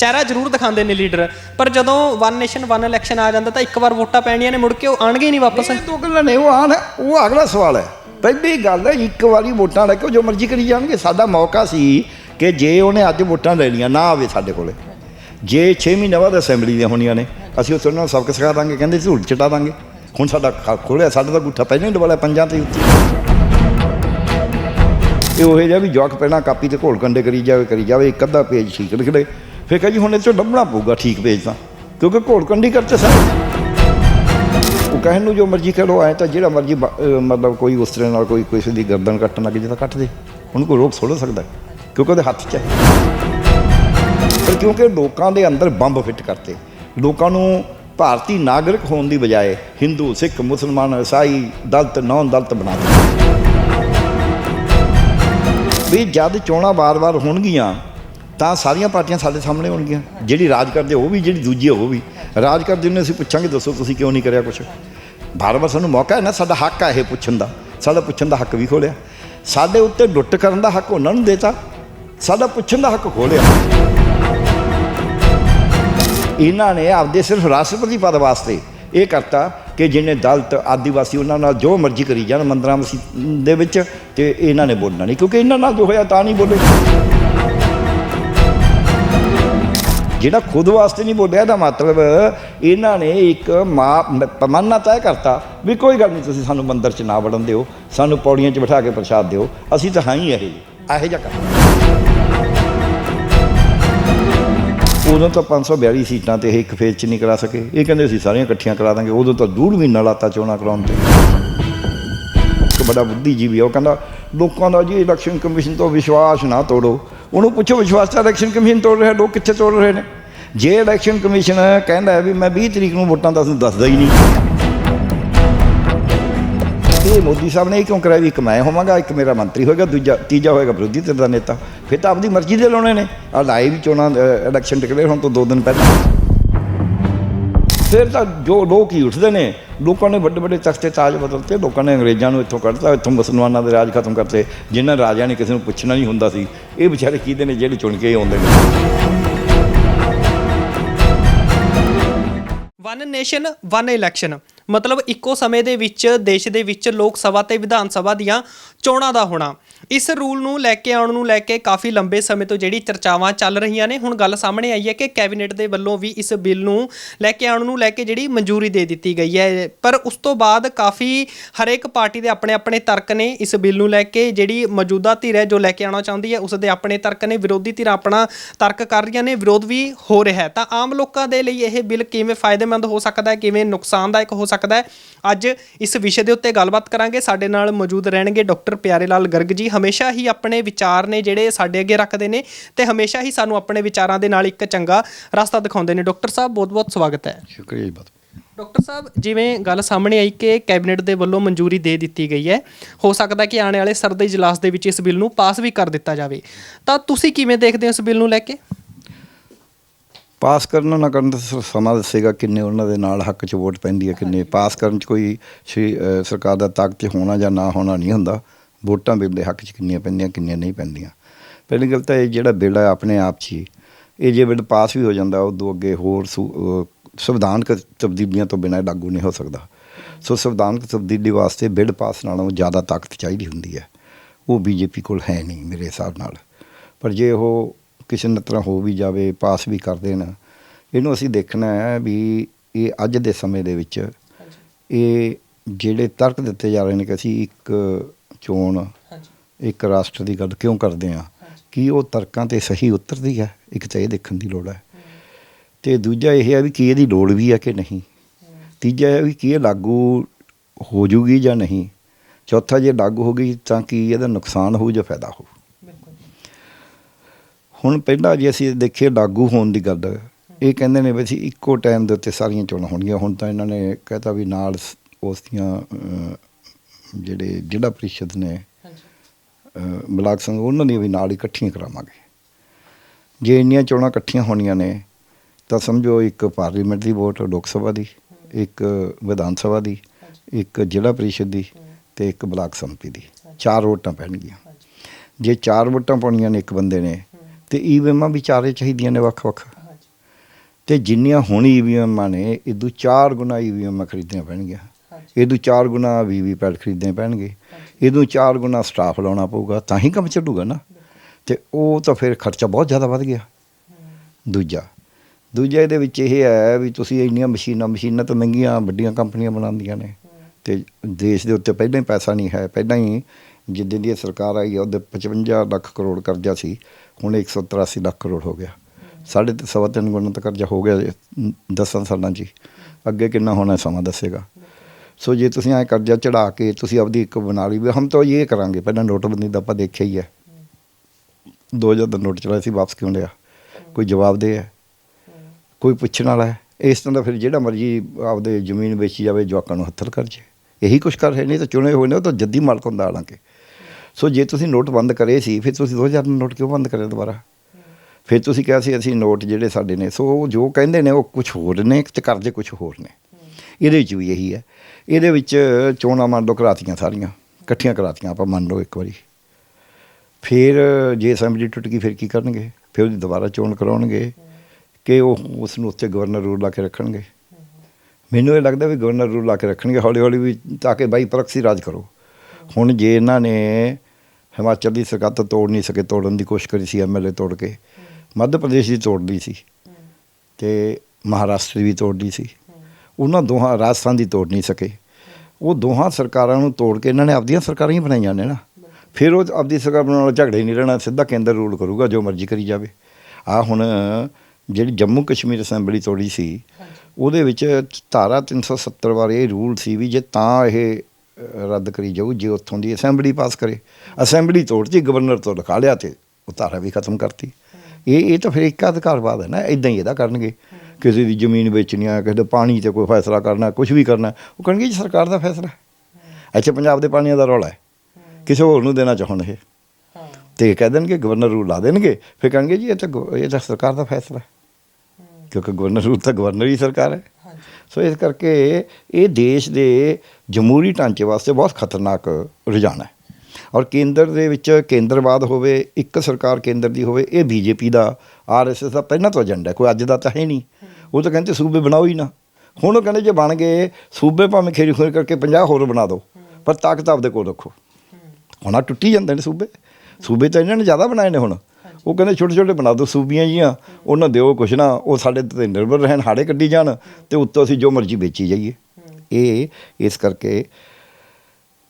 ਚਿਹਰਾ ਜ਼ਰੂਰ ਦਿਖਾਉਂਦੇ ਨੇ ਲੀਡਰ। ਪਰ ਜਦੋਂ ਵਨ ਨੇਸ਼ਨ ਵਨ ਇਲੈਕਸ਼ਨ ਆ ਜਾਂਦਾ ਤਾਂ ਇੱਕ ਵਾਰ ਵੋਟਾਂ ਪੈਣੀਆਂ ਨੇ, ਮੁੜ ਕੇ ਉਹ ਆਣਗੇ ਹੀ ਨਹੀਂ ਵਾਪਸ। ਇਹ ਦੋ ਗੱਲਾਂ ਨੇ ਉਹ ਆਣ ਉਹ ਅਗਲਾ ਸਵਾਲ ਹੈ। ਪਹਿਲੀ ਗੱਲ ਹੈ, ਇੱਕ ਵਾਰੀ ਵੋਟਾਂ ਲੈ ਕੇ ਉਹ ਜੋ ਮਰਜ਼ੀ ਕਰੀ ਜਾਣਗੇ। ਸਾਡਾ ਮੌਕਾ ਸੀ ਕਿ ਜੇ ਉਹਨੇ ਅੱਜ ਵੋਟਾਂ ਲੈ ਲਈਆਂ, ਨਾ ਆਵੇ ਸਾਡੇ ਕੋਲੇ। ਜੇ 6 ਮਹੀਨੇ ਬਾਅਦ ਅਸੈਂਬਲੀ ਦੀਆਂ ਹੋਣੀਆਂ ਨੇ, ਅਸੀਂ ਉਸ ਨੂੰ ਸਬਕ ਸਿਖਾ ਦਾਂਗੇ, ਕਹਿੰਦੇ ਧੂੜ ਚਟਾ ਦਾਂਗੇ। ਹੁਣ ਸਾਡਾ ਖੋਲਿਆ, ਸਾਡਾ ਤਾਂ ਗੁੱਠਾ ਪਹਿਲਾਂ ਹੀ ਡਵਾਲਿਆ ਪੰਜਾਂ ਤੇ ਉੱਤੇ। ਇਹ ਉਹ ਜਿਹਾ ਵੀ ਜਵਾਕ ਪਹਿਲਾਂ ਕਾਪੀ ਤੇ ਘੋਲ ਕੰਡੇ ਕਰੀ ਜਾਵੇ ਕਰੀ ਜਾਵੇ, ਇੱਕ ਅੱਧਾ ਪੇਜ ਠੀਕ ਲਿਖ ਫਿਰ ਕਹੇ ਜੀ ਹੁਣ ਇਹ ਚੋਂ ਲੱਭਣਾ ਪਊਗਾ ਠੀਕ ਪੇਜ ਤਾਂ, ਕਿਉਂਕਿ ਘੋਲ ਕੰਡੀ ਕਰਤੇ ਸਾਰੇ। ਉਹ ਕਹਿਣ ਨੂੰ ਜੋ ਮਰਜ਼ੀ ਕਹਿ ਲੋ ਐ ਤਾਂ ਜਿਹੜਾ ਮਰਜ਼ੀ ਮਤਲਬ ਕੋਈ ਉਸ ਤਰ੍ਹਾਂ ਨਾਲ ਕੋਈ ਕਿਸੇ ਦੀ ਗਰਦਨ ਕੱਟਣ ਲੱਗ ਜੇ ਤਾਂ ਕੱਟ ਦੇ। ਉਹਨੂੰ ਕੋਈ ਰੋਕ ਥੋੜ੍ਹਾ ਸਕਦਾ, ਕਿਉਂਕਿ ਉਹਦੇ ਹੱਥ 'ਚ ਹੈ। ਪਰ ਕਿਉਂਕਿ ਲੋਕਾਂ ਦੇ ਅੰਦਰ ਬੰਬ ਫਿੱਟ ਕਰਤੇ, ਲੋਕਾਂ ਨੂੰ ਭਾਰਤੀ ਨਾਗਰਿਕ ਹੋਣ ਦੀ ਬਜਾਏ ਹਿੰਦੂ, ਸਿੱਖ, ਮੁਸਲਮਾਨ ਈਸਾਈ ਦਲਤ ਨੌਨ ਦਲਤ ਬਣਾ ਦਿੱਤਾ। ਵੀ ਜਦ ਚੋਣਾਂ ਵਾਰ-ਵਾਰ ਹੋਣਗੀਆਂ ਤਾਂ ਸਾਰੀਆਂ ਪਾਰਟੀਆਂ ਸਾਡੇ ਸਾਹਮਣੇ ਹੋਣਗੀਆਂ। ਜਿਹੜੀ ਰਾਜ ਕਰਦੇ, ਉਹ ਵੀ, ਜਿਹੜੀ ਦੂਜੀ ਉਹ ਵੀ। ਰਾਜ ਕਰਦੇ ਉਹਨੇ ਅਸੀਂ ਪੁੱਛਾਂਗੇ, ਦੱਸੋ ਤੁਸੀਂ ਕਿਉਂ ਨਹੀਂ ਕਰਿਆ ਕੁਛ? ਵਾਰ-ਵਾਰ ਸਾਨੂੰ ਮੌਕਾ ਹੈ ਨਾ, ਸਾਡਾ ਹੱਕ ਹੈ ਇਹ ਪੁੱਛਣ ਦਾ। ਸਾਡਾ ਪੁੱਛਣ ਦਾ ਹੱਕ ਵੀ ਖੋਲਿਆ। ਸਾਡੇ ਉੱਤੇ ਡੁੱਟ ਕਰਨ ਦਾ ਹੱਕ ਉਹਨਾਂ ਨੂੰ ਦੇਤਾ। ਸਾਡਾ ਪੁੱਛਣ ਦਾ ਹੱਕ ਖੋਲਿਆ। ਇਹਨਾਂ ਨੇ ਆਪਦੇ ਸਿਰਫ ਰਾਸ਼ਟਰਪਤੀ ਪਦ ਵਾਸਤੇ ਇਹ ਕਰਤਾ ਕਿ ਜਿਹਨੇ ਦਲਤ, ਆਦੀਵਾਸੀ ਉਹਨਾਂ ਨਾਲ ਜੋ ਮਰਜ਼ੀ ਕਰੀ ਜਾਣ, ਮੰਦਰਾਂ ਮਸੀ ਦੇ ਵਿੱਚ, ਤੇ ਇਹਨਾਂ ਨੇ ਬੋਲਣਾ ਨਹੀਂ। ਕਿਉਂਕਿ ਇਹਨਾਂ ਨਾਲ ਜੋ ਹੋਇਆ ਤਾਂ ਨਹੀਂ ਬੋਲੇ। ਜਿਹੜਾ ਖੁਦ ਵਾਸਤੇ ਨਹੀਂ ਬੋਲਿਆ ਇਹਦਾ ਮਤਲਬ ਇਹਨਾਂ ਨੇ ਇੱਕ ਮਾ ਪਮਾਨਾ ਤੈਅ ਕਰਤਾ ਵੀ ਕੋਈ ਗੱਲ ਨਹੀਂ, ਤੁਸੀਂ ਸਾਨੂੰ ਮੰਦਰ 'ਚ ਨਾ ਵੜਨ ਦਿਓ, ਸਾਨੂੰ ਪੌੜੀਆਂ 'ਚ ਬਿਠਾ ਕੇ ਪ੍ਰਸ਼ਾਦ ਦਿਓ, ਅਸੀਂ ਤਾਂ ਹਾਂ ਹੀ ਇਹ ਇਹੋ ਜਿਹਾ ਕਰ ਉਦੋਂ ਤਾਂ 542 ਸੀਟਾਂ ਤੇ ਇਹ ਇੱਕ ਫੇਜ਼ 'ਚ ਨਹੀਂ ਕਰਾ ਸਕੇ। ਇਹ ਕਹਿੰਦੇ ਅਸੀਂ ਸਾਰੀਆਂ ਇਕੱਠੀਆਂ ਕਰਾ ਦਾਂਗੇ, ਉਦੋਂ ਤਾਂ ਦੂਰ ਮਹੀਨਾ ਲਾਤਾ ਚੋਣਾਂ ਕਰਾਉਣ ਤੇ। ਇੱਕ ਬੜਾ ਬੁੱਧੀਜੀਵੀ ਆ, ਉਹ ਕਹਿੰਦਾ, ਲੋਕਾਂ ਦਾ ਜੀ ਇਲੈਕਸ਼ਨ ਕਮਿਸ਼ਨ ਤੋਂ ਵਿਸ਼ਵਾਸ ਨਾ ਤੋੜੋ। ਉਹਨੂੰ ਪੁੱਛੋ, ਵਿਸ਼ਵਾਸ ਤਾਂ ਇਲੈਕਸ਼ਨ ਕਮਿਸ਼ਨ ਤੋੜ ਰਿਹਾ ਲੋਕ ਕਿੱਥੇ ਤੋੜ ਰਹੇ ਨੇ? ਜੇ ਇਲੈਕਸ਼ਨ ਕਮਿਸ਼ਨ ਕਹਿੰਦਾ ਹੈ ਵੀ ਮੈਂ 20 ਤਰੀਕ ਨੂੰ ਵੋਟਾਂ ਦਾ ਤੁਹਾਨੂੰ ਦੱਸਦਾ ਹੀ ਨਹੀਂ। ਇਹ ਮੋਦੀ ਸਾਹਿਬ ਨੇ ਇਹ ਕਿਉਂ ਕਰਾਇਆ ਵੀ ਇੱਕ ਮੈਂ ਹੋਵਾਂਗਾ, ਇੱਕ ਮੇਰਾ ਮੰਤਰੀ ਹੋਏਗਾ, ਦੂਜਾ, ਤੀਜਾ ਹੋਏਗਾ ਵਿਰੋਧੀ ਧਿਰ ਦਾ ਨੇਤਾ। ਫਿਰ ਤਾਂ ਆਪਦੀ ਮਰਜ਼ੀ ਦੇ ਲਾਉਣੇ ਨੇ। ਆ ਲਾਏ ਵੀ ਚੋਣਾਂ ਇਲੈਕਸ਼ਨ ਡਿਕਲੇਅਰ ਹੋਣ ਤੋਂ ਦੋ ਦਿਨ ਪਹਿਲਾਂ। ਫਿਰ ਤਾਂ ਜੋ ਲੋਕ ਹੀ ਉੱਠਦੇ ਨੇ, ਲੋਕਾਂ ਨੇ ਵੱਡੇ ਵੱਡੇ ਤਖਤੇ ਤਾਜ ਬਦਲਤੇ ਲੋਕਾਂ ਨੇ ਅੰਗਰੇਜ਼ਾਂ ਨੂੰ ਇੱਥੋਂ ਕੱਢਤਾ, ਇੱਥੋਂ ਮੁਸਲਮਾਨਾਂ ਦੇ ਰਾਜ ਖਤਮ ਕਰਤੇ, ਜਿਨ੍ਹਾਂ ਰਾਜਿਆਂ ਨੇ ਕਿਸੇ ਨੂੰ ਪੁੱਛਣਾ ਨਹੀਂ ਹੁੰਦਾ ਸੀ। ਇਹ ਵਿਚਾਰੇ ਕਿਹਦੇ ਨੇ, ਜਿਹੜੇ ਚੁਣ ਕੇ ਆਉਂਦੇ ਨੇ? ਵਨ ਨੇਸ਼ਨ ਵਨ ਇਲੈਕਸ਼ਨ ਮਤਲਬ ਇੱਕੋ ਸਮੇਂ ਦੇ ਵਿੱਚ, ਦੇਸ਼ ਦੇ ਵਿੱਚ ਲੋਕ ਸਭਾ ਤੇ ਵਿਧਾਨ ਸਭਾ ਦੀਆਂ ਚੋਣਾਂ ਦਾ ਹੋਣਾ। ਇਸ ਰੂਲ ਨੂੰ ਲੈ ਕੇ ਆਉਣ ਨੂੰ ਲੈ ਕੇ ਕਾਫੀ ਲੰਬੇ ਸਮੇਂ ਤੋਂ ਜਿਹੜੀ ਚਰਚਾਵਾਂ ਚੱਲ ਰਹੀਆਂ ਨੇ, ਹੁਣ ਗੱਲ ਸਾਹਮਣੇ ਆਈ ਹੈ ਕਿ ਕੈਬਨਿਟ ਦੇ ਵੱਲੋਂ ਵੀ ਇਸ ਬਿੱਲ ਨੂੰ ਲੈ ਕੇ ਆਉਣ ਨੂੰ ਲੈ ਕੇ ਜਿਹੜੀ ਮਨਜ਼ੂਰੀ ਦੇ ਦਿੱਤੀ ਗਈ ਹੈ। ਪਰ ਉਸ ਤੋਂ ਬਾਅਦ ਕਾਫੀ ਹਰੇਕ ਪਾਰਟੀ ਦੇ ਆਪਣੇ ਆਪਣੇ ਤਰਕ ਨੇ ਇਸ ਬਿੱਲ ਨੂੰ ਲੈ ਕੇ, ਜਿਹੜੀ ਮੌਜੂਦਾ ਧਿਰ ਹੈ ਜੋ ਲੈ ਕੇ ਆਉਣਾ ਚਾਹੁੰਦੀ ਹੈ, ਉਸ ਦੇ ਆਪਣੇ ਤਰਕ ਨੇ, ਵਿਰੋਧੀ ਧਿਰ ਆਪਣਾ ਤਰਕ ਕਰ ਰਹੀਆਂ ਨੇ, ਵਿਰੋਧ ਵੀ ਹੋ ਰਿਹਾ ਹੈ। ਤਾਂ ਆਮ ਲੋਕਾਂ ਦੇ ਲਈ ਇਹ ਬਿੱਲ ਕਿਵੇਂ ਫਾਇਦੇਮੰਦ ਹੋ ਸਕਦਾ ਹੈ, ਕਿਵੇਂ ਨੁਕਸਾਨਦਾਇਕ ਹੋ ਸਕਦਾ ਹੈ? ਅੱਜ ਇਸ ਵਿਸ਼ੇ ਦੇ ਉੱਤੇ ਗੱਲਬਾਤ ਕਰਾਂਗੇ। ਸਾਡੇ ਨਾਲ ਮੌਜੂਦ ਰਹਿਣਗੇ ਡਾਕਟਰ ਪਿਆਰੇ ਲਾਲ ਗਰਗ ਜੀ ਹਮੇਸ਼ਾ ਹੀ ਆਪਣੇ ਵਿਚਾਰ ਨੇ ਜਿਹੜੇ ਸਾਡੇ ਅੱਗੇ ਰੱਖਦੇ ਨੇ ਤੇ ਹਮੇਸ਼ਾ ਹੀ ਸਾਨੂੰ ਆਪਣੇ ਵਿਚਾਰਾਂ ਦੇ ਨਾਲ ਇੱਕ ਚੰਗਾ ਰਸਤਾ ਦਿਖਾਉਂਦੇ ਨੇ। ਡਾਕਟਰ ਸਾਹਿਬ ਬਹੁਤ-ਬਹੁਤ ਸਵਾਗਤ ਹੈ। ਸ਼ੁਕਰੀਆ ਜੀ ਬਹੁਤ। ਡਾਕਟਰ ਸਾਹਿਬ ਜਿਵੇਂ ਗੱਲ ਸਾਹਮਣੇ ਆਈ ਕਿ ਕੈਬਨਿਟ ਦੇ ਵੱਲੋਂ ਮਨਜ਼ੂਰੀ ਦੇ ਦਿੱਤੀ ਗਈ ਹੈ ਹੋ ਸਕਦਾ ਕਿ ਆਉਣ ਵਾਲੇ ਸਰਦੇ ਇਜਲਾਸ ਦੇ ਵਿੱਚ ਇਸ ਬਿੱਲ ਨੂੰ ਪਾਸ ਵੀ ਕਰ ਦਿੱਤਾ ਜਾਵੇ। ਤਾਂ ਤੁਸੀਂ ਕਿਵੇਂ ਦੇਖਦੇ ਹੋ ਇਸ ਬਿੱਲ ਨੂੰ ਲੈ ਕੇ? ਪਾਸ ਕਰਨ ਨਾ ਕਰਨ ਦਾ ਸਮਾਂ ਦੱਸੇਗਾ ਕਿੰਨੇ ਉਹਨਾਂ ਦੇ ਨਾਲ ਹੱਕ 'ਚ ਵੋਟ ਪੈਂਦੀ ਹੈ ਕਿੰਨੇ। ਪਾਸ ਕਰਨ 'ਚ ਕੋਈ ਸਰਕਾਰ ਦਾ ਤਾਕਤ ਹੋਣਾ ਜਾਂ ਨਾ ਹੋਣਾ ਨਹੀਂ ਹੁੰਦਾ। ਵੋਟਾਂ ਦੇ ਹੱਕ 'ਚ ਕਿੰਨੀਆਂ ਪੈਂਦੀਆਂ ਕਿੰਨੀਆਂ ਨਹੀਂ ਪੈਂਦੀਆਂ। ਪਹਿਲੀ ਗੱਲ ਤਾਂ ਇਹ ਜਿਹੜਾ ਬਿੱਲ ਹੈ ਆਪਣੇ ਆਪ 'ਚ ਹੀ ਇਹ ਜੇ ਬਿੱਲ ਪਾਸ ਵੀ ਹੋ ਜਾਂਦਾ ਉਦੋਂ ਅੱਗੇ ਹੋਰ ਸੰਵਿਧਾਨਕ ਤਬਦੀਲੀਆਂ ਤੋਂ ਬਿਨਾਂ ਲਾਗੂ ਨਹੀਂ ਹੋ ਸਕਦਾ। ਸੋ ਸੰਵਿਧਾਨਕ ਤਬਦੀਲੀ ਵਾਸਤੇ ਬਿੱਲ ਪਾਸ ਨਾਲੋਂ ਜ਼ਿਆਦਾ ਤਾਕਤ ਚਾਹੀਦੀ ਹੁੰਦੀ ਹੈ। ਉਹ ਬੀਜੇਪੀ ਕੋਲ ਹੈ ਨਹੀਂ ਮੇਰੇ ਹਿਸਾਬ ਨਾਲ। ਪਰ ਜੇ ਉਹ ਕਿਸੇ ਨਾ ਤਰ੍ਹਾਂ ਹੋ ਵੀ ਜਾਵੇ ਪਾਸ ਵੀ ਕਰ ਦੇਣ ਇਹਨੂੰ ਅਸੀਂ ਦੇਖਣਾ ਹੈ ਵੀ ਇਹ ਅੱਜ ਦੇ ਸਮੇਂ ਦੇ ਵਿੱਚ ਇਹ ਜਿਹੜੇ ਤਰਕ ਦਿੱਤੇ ਜਾ ਰਹੇ ਨੇ ਕਿ ਅਸੀਂ ਇੱਕ ਚੋਣ ਹਾਂਜੀ। ਇੱਕ ਰਾਸ਼ਟਰ ਦੀ ਗੱਲ ਕਿਉਂ ਕਰਦੇ ਆ ਕੀ ਉਹ ਤਰਕਾਂ ਤੇ ਸਹੀ ਉਤਰਦੀ ਹੈ? ਇੱਕ ਤਾਂ ਇਹ ਦੇਖਣ ਦੀ ਲੋੜ ਹੈ। ਤੇ ਦੂਜਾ ਇਹ ਹੈ ਵੀ ਕੀ ਇਹਦੀ ਲੋੜ ਵੀ ਹੈ ਕਿ ਨਹੀਂ? ਤੀਜਾ ਇਹ ਵੀ ਕੀ ਇਹ ਲਾਗੂ ਹੋ ਜੂਗੀ ਜਾਂ ਨਹੀਂ? ਚੌਥਾ ਜੇ ਲਾਗੂ ਹੋ ਗਈ ਤਾਂ ਕੀ ਇਹਦਾ ਨੁਕਸਾਨ ਹੋਊ ਜਾਂ ਫਾਇਦਾ ਹੋਊ? ਹੁਣ ਪਹਿਲਾਂ ਜੇ ਅਸੀਂ ਦੇਖੀਏ ਲਾਗੂ ਹੋਣ ਦੀ ਗੱਲ ਇਹ ਕਹਿੰਦੇ ਨੇ ਵੀ ਅਸੀਂ ਇੱਕੋ ਟਾਈਮ ਦੇ ਉੱਤੇ ਸਾਰੀਆਂ ਚੋਣਾਂ ਹੋਣਗੀਆਂ। ਹੁਣ ਤਾਂ ਇਹਨਾਂ ਨੇ ਕਹਿਤਾ ਵੀ ਨਾਲ ਉਸ ਦੀਆਂ ਜਿਹੜੇ ਜ਼ਿਲ੍ਹਾ ਪ੍ਰੀਸ਼ਦ ਨੇ ਬਲਾਕ ਸੰਘ, ਉਹਨਾਂ ਦੀਆਂ ਵੀ ਨਾਲ ਹੀ ਇਕੱਠੀਆਂ ਕਰਾਵਾਂਗੇ। ਜੇ ਇੰਨੀਆਂ ਚੋਣਾਂ ਇਕੱਠੀਆਂ ਹੋਣੀਆਂ ਨੇ, ਤਾਂ ਸਮਝੋ ਇੱਕ ਪਾਰਲੀਮੈਂਟ ਦੀ ਵੋਟ, ਲੋਕ ਸਭਾ ਦੀ, ਇੱਕ ਵਿਧਾਨ ਸਭਾ ਦੀ, ਇੱਕ ਜ਼ਿਲ੍ਹਾ ਪ੍ਰੀਸ਼ਦ ਦੀ ਤੇ ਇੱਕ ਬਲਾਕ ਸੰਮਤੀ ਦੀ। ਚਾਰ ਵੋਟਾਂ ਪੈਣਗੀਆਂ। ਜੇ ਚਾਰ ਵੋਟਾਂ ਪਾਉਣੀਆਂ ਨੇ ਇੱਕ ਬੰਦੇ ਨੇ, ਤੇ ਈਵੀਐਮਾਂ ਵੀ ਚਾਰੇ ਚਾਹੀਦੀਆਂ ਨੇ ਵੱਖ-ਵੱਖ। ਤੇ ਜਿੰਨੀਆਂ ਹੁਣ ਈਵੀਐਮਾਂ ਨੇ ਇਦੋਂ ਚਾਰ ਗੁਣਾ ਈਵੀਐਮਾਂ ਖਰੀਦਣੀਆਂ ਪੈਣਗੀਆਂ। ਇਦੋਂ ਚਾਰ ਗੁਣਾ ਵੀਵੀਪੈਟ ਖਰੀਦਣੇ ਪੈਣਗੇ। ਇਦੋਂ ਚਾਰ ਗੁਣਾ ਸਟਾਫ ਲਾਉਣਾ ਪਊਗਾ ਤਾਂ ਹੀ ਕੰਮ ਚੱਲੂਗਾ ਨਾ। ਤੇ ਉਹ ਤਾਂ ਫਿਰ ਖਰਚਾ ਬਹੁਤ ਜ਼ਿਆਦਾ ਵੱਧ ਗਿਆ। ਦੂਜਾ ਦੂਜਾ ਇਹਦੇ ਵਿੱਚ ਇਹ ਹੈ ਵੀ ਤੁਸੀਂ ਇੰਨੀਆਂ ਮਸ਼ੀਨਾਂ ਮਸ਼ੀਨਾਂ ਤਾਂ ਮਹਿੰਗੀਆਂ ਵੱਡੀਆਂ ਕੰਪਨੀਆਂ ਬਣਾਉਂਦੀਆਂ ਨੇ। ਤੇ ਦੇਸ਼ ਦੇ ਉੱਤੇ ਪਹਿਲਾਂ ਹੀ ਪੈਸਾ ਨਹੀਂ ਹੈ। ਪਹਿਲਾਂ ਹੀ ਜਿੱਦਾਂ ਦੀ ਸਰਕਾਰ ਆਈ ਉਹਦੇ 55 ਲੱਖ ਕਰੋੜ ਕਰਜ਼ਾ ਸੀ ਹੁਣ 183 ਲੱਖ ਕਰੋੜ ਹੋ ਗਿਆ। ਸਾਢੇ ਤੇ ਸਵਾ ਤਿੰਨ ਗੁਣਾ ਤਾਂ ਕਰਜ਼ਾ ਹੋ ਗਿਆ ਇਹ ਦਸਾਂ ਸਾਲਾਂ 'ਚ। ਅੱਗੇ ਕਿੰਨਾ ਹੋਣਾ ਸਮਾਂ ਦੱਸੇਗਾ। ਸੋ ਜੇ ਤੁਸੀਂ ਐ ਕਰਜ਼ਾ ਚੜਾ ਕੇ ਤੁਸੀਂ ਆਪਦੀ ਇੱਕ ਬਣਾ ਲਈ ਵੀ ਹਮ ਤਾਂ ਇਹ ਕਰਾਂਗੇ, ਪਹਿਲਾਂ ਨੋਟਬੰਦੀ ਦਾ ਆਪਾਂ ਦੇਖਿਆ ਹੀ ਹੈ। 2000 ਦਾ ਨੋਟ ਚਲਾਇਆ ਸੀ, ਵਾਪਸ ਕਿਉਂ ਲਿਆ? ਕੋਈ ਜਵਾਬ ਦੇ ਹੈ? ਕੋਈ ਪੁੱਛਣ ਵਾਲਾ ਹੈ? ਇਸ ਤਰ੍ਹਾਂ ਦਾ ਫਿਰ ਜਿਹੜਾ ਮਰਜ਼ੀ ਆਪਦੇ ਜ਼ਮੀਨ ਵੇਚੀ ਜਾਵੇ, ਜਵਾਕਾਂ ਨੂੰ ਹੱਥਰ ਕਰ ਜੇ। ਇਹੀ ਕੁਛ ਕਰ ਰਹੇ ਨੇ ਤਾਂ ਚੁਣੇ ਹੋਏ ਨੇ, ਉਹ ਤਾਂ ਜੱਦੀ ਮਾਲਕ ਹੁੰਦਾ ਹਾਲਾਂਕਿ। ਸੋ ਜੇ ਤੁਸੀਂ ਨੋਟ ਬੰਦ ਕਰੇ ਸੀ, ਫਿਰ ਤੁਸੀਂ 2000 ਦਾ ਨੋਟ ਕਿਉਂ ਬੰਦ ਕਰਿਆ ਦੁਬਾਰਾ? ਫਿਰ ਤੁਸੀਂ ਕਿਹਾ ਸੀ, ਅਸੀਂ ਨੋਟ ਜਿਹੜੇ ਸਾਡੇ ਨੇ, ਸੋ ਉਹ ਜੋ ਕਹਿੰਦੇ ਨੇ, ਉਹ ਕੁਝ ਹੋਰ ਨੇ ਤੇ ਕਰਦੇ ਕੁਝ ਹੋਰ ਨੇ। ਇਹਦੇ ਵਿੱਚ ਵੀ ਇਹੀ ਹੈ। ਇਹਦੇ ਵਿੱਚ ਚੋਣਾਂ ਮੰਨ ਲਓ ਕਰਾਤੀਆਂ ਸਾਰੀਆਂ, ਇਕੱਠੀਆਂ ਕਰਾਤੀਆਂ ਆਪਾਂ ਮੰਨ ਲਓ ਇੱਕ ਵਾਰੀ। ਫਿਰ ਜੇ ਅਸੈਂਬਲੀ ਟੁੱਟ ਗਈ, ਫਿਰ ਕੀ ਕਰਨਗੇ? ਫਿਰ ਉਹਦੀ ਦੁਬਾਰਾ ਚੋਣ ਕਰਾਉਣਗੇ ਕਿ ਉਹ ਉਸ ਨੂੰ ਉੱਤੇ ਗਵਰਨਰ ਰੂਲ ਲਾ ਕੇ ਰੱਖਣਗੇ। ਮੈਨੂੰ ਇਹ ਲੱਗਦਾ ਵੀ ਗਵਰਨਰ ਰੂਲ ਲਾ ਕੇ ਰੱਖਣਗੇ ਹੌਲੀ ਹੌਲੀ ਵੀ ਤਾਂ ਕਿ ਬਾਈ ਪ੍ਰਕਸੀ ਰਾਜ ਕਰੋ। ਹੁਣ ਜੇ ਇਹਨਾਂ ਨੇ ਹਿਮਾਚਲ ਦੀ ਸਰਕਾਰ ਤਾਂ ਤੋੜ ਨਹੀਂ ਸਕੇ, ਤੋੜਨ ਦੀ ਕੋਸ਼ਿਸ਼ ਕਰੀ ਸੀ ਐਮਐਲਏ ਤੋੜ ਕੇ, ਮੱਧ ਪ੍ਰਦੇਸ਼ ਦੀ ਤੋੜ ਲਈ ਸੀ ਤੇ ਮਹਾਰਾਸ਼ਟਰ ਦੀ ਵੀ ਤੋੜ ਲਈ ਸੀ। ਉਹਨਾਂ ਦੋਹਾਂ ਰਾਜਸਥਾਨ ਦੀ ਤੋੜ ਨਹੀਂ ਸਕੇ। ਉਹ ਦੋਹਾਂ ਸਰਕਾਰਾਂ ਨੂੰ ਤੋੜ ਕੇ ਇਹਨਾਂ ਨੇ ਆਪਦੀਆਂ ਸਰਕਾਰਾਂ ਹੀ ਬਣਾਈਆਂ ਨੇ ਨਾ। ਫਿਰ ਉਹ ਆਪਦੀ ਸਰਕਾਰ ਬਣਾਉਣ ਨਾਲ ਝਗੜੇ ਨਹੀਂ ਰਹਿਣਾ, ਸਿੱਧਾ ਕੇਂਦਰ ਰੂਲ ਕਰੂਗਾ, ਜੋ ਮਰਜ਼ੀ ਕਰੀ ਜਾਵੇ। ਆ ਹੁਣ ਜਿਹੜੀ ਜੰਮੂ ਕਸ਼ਮੀਰ ਅਸੈਂਬਲੀ ਤੋੜੀ ਸੀ, ਉਹਦੇ ਵਿੱਚ ਧਾਰਾ 370 ਵਾਰ ਇਹ ਰੂਲ ਸੀ ਵੀ ਜੇ ਤਾਂ ਇਹ ਰੱਦ ਕਰੀ ਜਾਊ, ਜੇ ਉੱਥੋਂ ਦੀ ਅਸੈਂਬਲੀ ਪਾਸ ਕਰੇ। ਅਸੈਂਬਲੀ ਤੋੜਤੀ ਗਵਰਨਰ ਤੋਂ ਲਿਖਾ ਲਿਆ ਤੇ ਉਹ ਧਾਰਾ ਵੀ ਖਤਮ ਕਰਤੀ। ਇਹ ਇਹ ਤਾਂ ਫਿਰ ਇੱਕ ਅਧਿਕਾਰਵਾਦ ਹੈ ਨਾ ਇਦਾਂ ਹੀ ਇਹਦਾ ਕਰਨਗੇ। ਕਿਸੇ ਦੀ ਜ਼ਮੀਨ ਵੇਚਣੀ ਆ ਕਿਸੇ ਦੇ ਪਾਣੀ ਤੇ ਕੋਈ ਫੈਸਲਾ ਕਰਨਾ ਕੁਝ ਵੀ ਕਰਨਾ ਉਹ ਕਹਿਣਗੇ ਜੀ ਸਰਕਾਰ ਦਾ ਫੈਸਲਾ। ਇੱਥੇ ਪੰਜਾਬ ਦੇ ਪਾਣੀਆਂ ਦਾ ਰੌਲਾ ਹੈ। ਕਿਸੇ ਹੋਰ ਨੂੰ ਦੇਣਾ ਚਾਹੁਣ ਇਹ। ਹਾਂ ਤੇ ਕਹਿ ਦੇਣਗੇ ਗਵਰਨਰ ਰੂਲ ਲਾ ਦੇਣਗੇ ਫਿਰ ਕਹਿਣਗੇ ਜੀ ਇਹ ਤਾਂ ਇਹ ਤਾਂ ਸਰਕਾਰ ਦਾ ਫੈਸਲਾ ਹੈ। ਕਿਉਂਕਿ ਗਵਰਨਰ ਰੂਲ ਤਾਂ ਗਵਰਨਰ ਹੀ ਸਰਕਾਰ ਹੈ। ਸੋ ਇਸ ਕਰਕੇ ਇਹ ਦੇਸ਼ ਦੇ ਜਮਹੂਰੀ ਢਾਂਚੇ ਵਾਸਤੇ ਬਹੁਤ ਖਤਰਨਾਕ ਰੁਝਾਨ ਹੈ। ਔਰ ਕੇਂਦਰ ਦੇ ਵਿੱਚ ਕੇਂਦਰਵਾਦ ਹੋਵੇ ਇੱਕ ਸਰਕਾਰ ਕੇਂਦਰ ਦੀ ਹੋਵੇ ਇਹ ਬੀਜੇਪੀ ਦਾ ਆਰਐਸਐਸ ਦਾ ਪਹਿਲਾਂ ਤੋਂ ਏਜੰਡਾ ਕੋਈ ਅੱਜ ਦਾ ਤਾਂ ਹੈ ਨਹੀਂ। ਉਹ ਤਾਂ ਕਹਿੰਦੇ ਸੂਬੇ ਬਣਾਓ ਹੀ ਨਾ। ਹੁਣ ਉਹ ਕਹਿੰਦੇ ਜੇ ਬਣ ਗਏ, ਸੂਬੇ ਭਾਵੇਂ ਖੇਰੀ ਖੋਰੀ ਕਰਕੇ 50 ਹੋਰ ਬਣਾ ਦਿਓ ਪਰ ਤਾਕਤ ਆਪਦੇ ਕੋਲ ਰੱਖੋ। ਹੁਣ ਆ ਟੁੱਟੀ ਜਾਂਦੇ ਨੇ ਸੂਬੇ। ਸੂਬੇ ਤਾਂ ਇਹਨਾਂ ਨੇ ਜ਼ਿਆਦਾ ਬਣਾਏ ਨੇ ਹੁਣ। ਉਹ ਕਹਿੰਦੇ ਛੋਟੇ ਛੋਟੇ ਬਣਾ ਦਿਓ ਸੂਬੀਆਂ ਜੀਆਂ, ਉਹਨਾਂ ਦਿਓ ਕੁਛ ਨਾ, ਉਹ ਸਾਡੇ ਤੇ ਨਿਰਭਰ ਰਹਿਣ, ਹਾੜੇ ਕੱਢੀ ਜਾਣ ਤੇ ਉੱਤੋਂ ਅਸੀਂ ਜੋ ਮਰਜ਼ੀ ਵੇਚੀ ਜਾਈਏ। ਇਹ, ਇਸ ਕਰਕੇ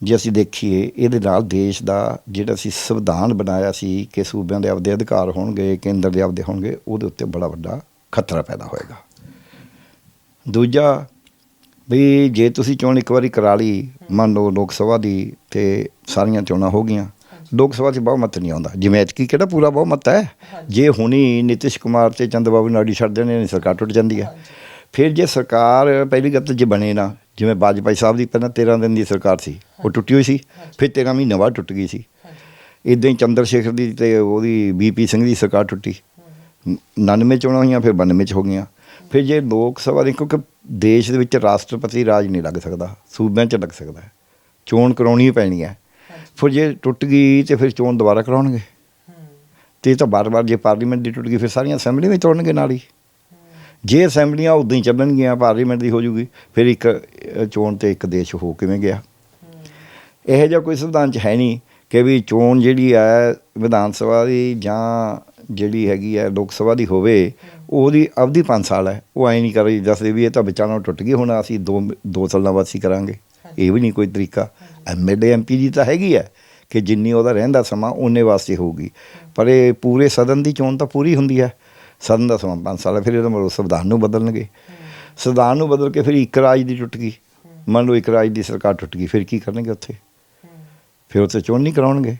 ਜੇ ਅਸੀਂ ਦੇਖੀਏ, ਇਹਦੇ ਨਾਲ ਦੇਸ਼ ਦਾ ਜਿਹੜਾ ਅਸੀਂ ਸੰਵਿਧਾਨ ਬਣਾਇਆ ਸੀ ਕਿ ਸੂਬਿਆਂ ਦੇ ਆਪਦੇ ਅਧਿਕਾਰ ਹੋਣਗੇ, ਕੇਂਦਰ ਦੇ ਆਪਦੇ ਹੋਣਗੇ, ਉਹਦੇ ਉੱਤੇ ਬੜਾ ਵੱਡਾ ਖਤਰਾ ਪੈਦਾ ਹੋਏਗਾ। ਦੂਜਾ ਵੀ ਜੇ ਤੁਸੀਂ ਚੋਣ ਇੱਕ ਵਾਰੀ ਕਰਾ ਲਈ ਮੰਨ ਲਓ ਲੋਕ ਸਭਾ ਦੀ ਤੇ ਸਾਰੀਆਂ ਚੋਣਾਂ ਹੋ ਗਈਆਂ ਲੋਕ ਸਭਾ 'ਚ ਬਹੁਮਤ ਨਹੀਂ ਆਉਂਦਾ। ਜਿਵੇਂ ਐਤਕੀ ਕਿਹੜਾ ਪੂਰਾ ਬਹੁਮਤ ਹੈ? ਜੇ ਹੁਣੀ ਨਿਤਿਸ਼ ਕੁਮਾਰ ਤੇ ਚੰਦਰਬਾਬੂ ਨਾਇਡੂ ਛੱਡ ਦੇਣੇ ਨੇ ਸਰਕਾਰ ਟੁੱਟ ਜਾਂਦੀ ਹੈ। ਫਿਰ ਜੇ ਸਰਕਾਰ ਪਹਿਲੀ ਗੱਲ ਤਾਂ ਜੇ ਬਣੇ ਨਾ ਜਿਵੇਂ ਬਾਜਪਾਈ ਸਾਹਿਬ ਦੀ ਪਹਿਲਾਂ 13 ਦਿਨ ਦੀ ਸਰਕਾਰ ਸੀ ਉਹ ਟੁੱਟੀ ਹੋਈ ਸੀ ਫਿਰ 13 ਮਹੀਨੇ ਬਾਅਦ ਟੁੱਟ ਗਈ ਸੀ। ਇਦਾਂ ਹੀ ਚੰਦਰ ਸ਼ੇਖਰ ਦੀ ਤੇ ਉਹਦੀ ਬੀਪੀ ਸਿੰਘ ਦੀ ਸਰਕਾਰ ਟੁੱਟੀ। 99 ਚੋਣਾਂ ਹੋਈਆਂ ਫਿਰ 92 ਚ ਹੋ ਗਈਆਂ। ਫਿਰ ਜੇ ਲੋਕ ਸਭਾ ਦੀ ਕਿਉਂਕਿ ਦੇਸ਼ ਦੇ ਵਿੱਚ ਰਾਸ਼ਟਰਪਤੀ ਰਾਜ ਨਹੀਂ ਲੱਗ ਸਕਦਾ ਸੂਬਿਆਂ 'ਚ ਲੱਗ ਸਕਦਾ ਚੋਣ ਕਰਾਉਣੀ ਪੈਣੀ ਹੈ। ਫਿਰ ਜੇ ਟੁੱਟ ਗਈ ਤੇ ਫਿਰ ਚੋਣ ਦੁਬਾਰਾ ਕਰਾਉਣਗੇ। ਤੇ ਇਹ ਤਾਂ ਬਾਰ-ਬਾਰ ਜੇ ਪਾਰਲੀਮੈਂਟ ਦੀ ਟੁੱਟ ਗਈ ਫਿਰ ਸਾਰੀਆਂ ਅਸੈਂਬਲੀਆਂ ਵੀ ਤੋੜਨਗੇ ਨਾਲ ਹੀ। ਜੇ ਅਸੈਂਬਲੀਆਂ ਉਦਾਂ ਹੀ ਚੱਲਣਗੀਆਂ ਪਾਰਲੀਮੈਂਟ ਦੀ ਹੋ ਜੂਗੀ ਫਿਰ ਇੱਕ ਚੋਣ ਤੇ ਇੱਕ ਦੇਸ਼ ਹੋ ਕਿਵੇਂ ਗਿਆ? ਇਹੋ ਜਿਹਾ ਕੋਈ ਸੰਵਿਧਾਨ ਚ ਹੈ ਨਹੀਂ ਕਿ ਵੀ ਚੋਣ ਜਿਹੜੀ ਹੈ ਵਿਧਾਨ ਸਭਾ ਦੀ ਜਾਂ ਜਿਹੜੀ ਹੈਗੀ ਹੈ ਲੋਕ ਸਭਾ ਦੀ ਹੋਵੇ ਉਹਦੀ ਅਵਧੀ 5 ਸਾਲ ਹੈ। ਉਹ ਐਂ ਨਹੀਂ ਕਰੀ ਦੱਸਦੇ ਵੀ ਇਹ ਤਾਂ ਵਿਚਾਰਾਂ ਟੁੱਟ ਗਈ ਹੁਣ ਅਸੀਂ ਦੋ ਦੋ ਸਾਲਾਂ ਬਾਅਦ ਅਸੀਂ ਕਰਾਂਗੇ। ਇਹ ਵੀ ਨਹੀਂ ਕੋਈ ਤਰੀਕਾ। ਐਮਐਲਏ ਐਮਪੀ ਦੀ ਤਾਂ ਹੈਗੀ ਹੈ ਕਿ ਜਿੰਨੀ ਉਹਦਾ ਰਹਿੰਦਾ ਸਮਾਂ ਉਹਨੇ ਵਾਸਤੇ ਹੋਊਗੀ। ਪਰ ਇਹ ਪੂਰੇ ਸਦਨ ਦੀ ਚੋਣ ਤਾਂ ਪੂਰੀ ਹੁੰਦੀ ਹੈ। ਸਦਨ ਦਾ ਸਮਾਂ 5 ਸਾਲ ਹੈ ਫਿਰ ਇਹਦਾ ਮਤਲਬ ਸੰਵਿਧਾਨ ਨੂੰ ਬਦਲਣਗੇ। ਸੰਵਿਧਾਨ ਨੂੰ ਬਦਲ ਕੇ ਫਿਰ ਇੱਕ ਰਾਜ ਦੀ ਟੁੱਟ ਗਈ। ਮੰਨ ਲਓ ਇੱਕ ਰਾਜ ਦੀ ਸਰਕਾਰ ਟੁੱਟ ਗਈ ਫਿਰ ਕੀ ਕਰਨਗੇ ਉੱਥੇ? ਫਿਰ ਉੱਥੇ ਚੋਣ ਨਹੀਂ ਕਰਾਉਣਗੇ।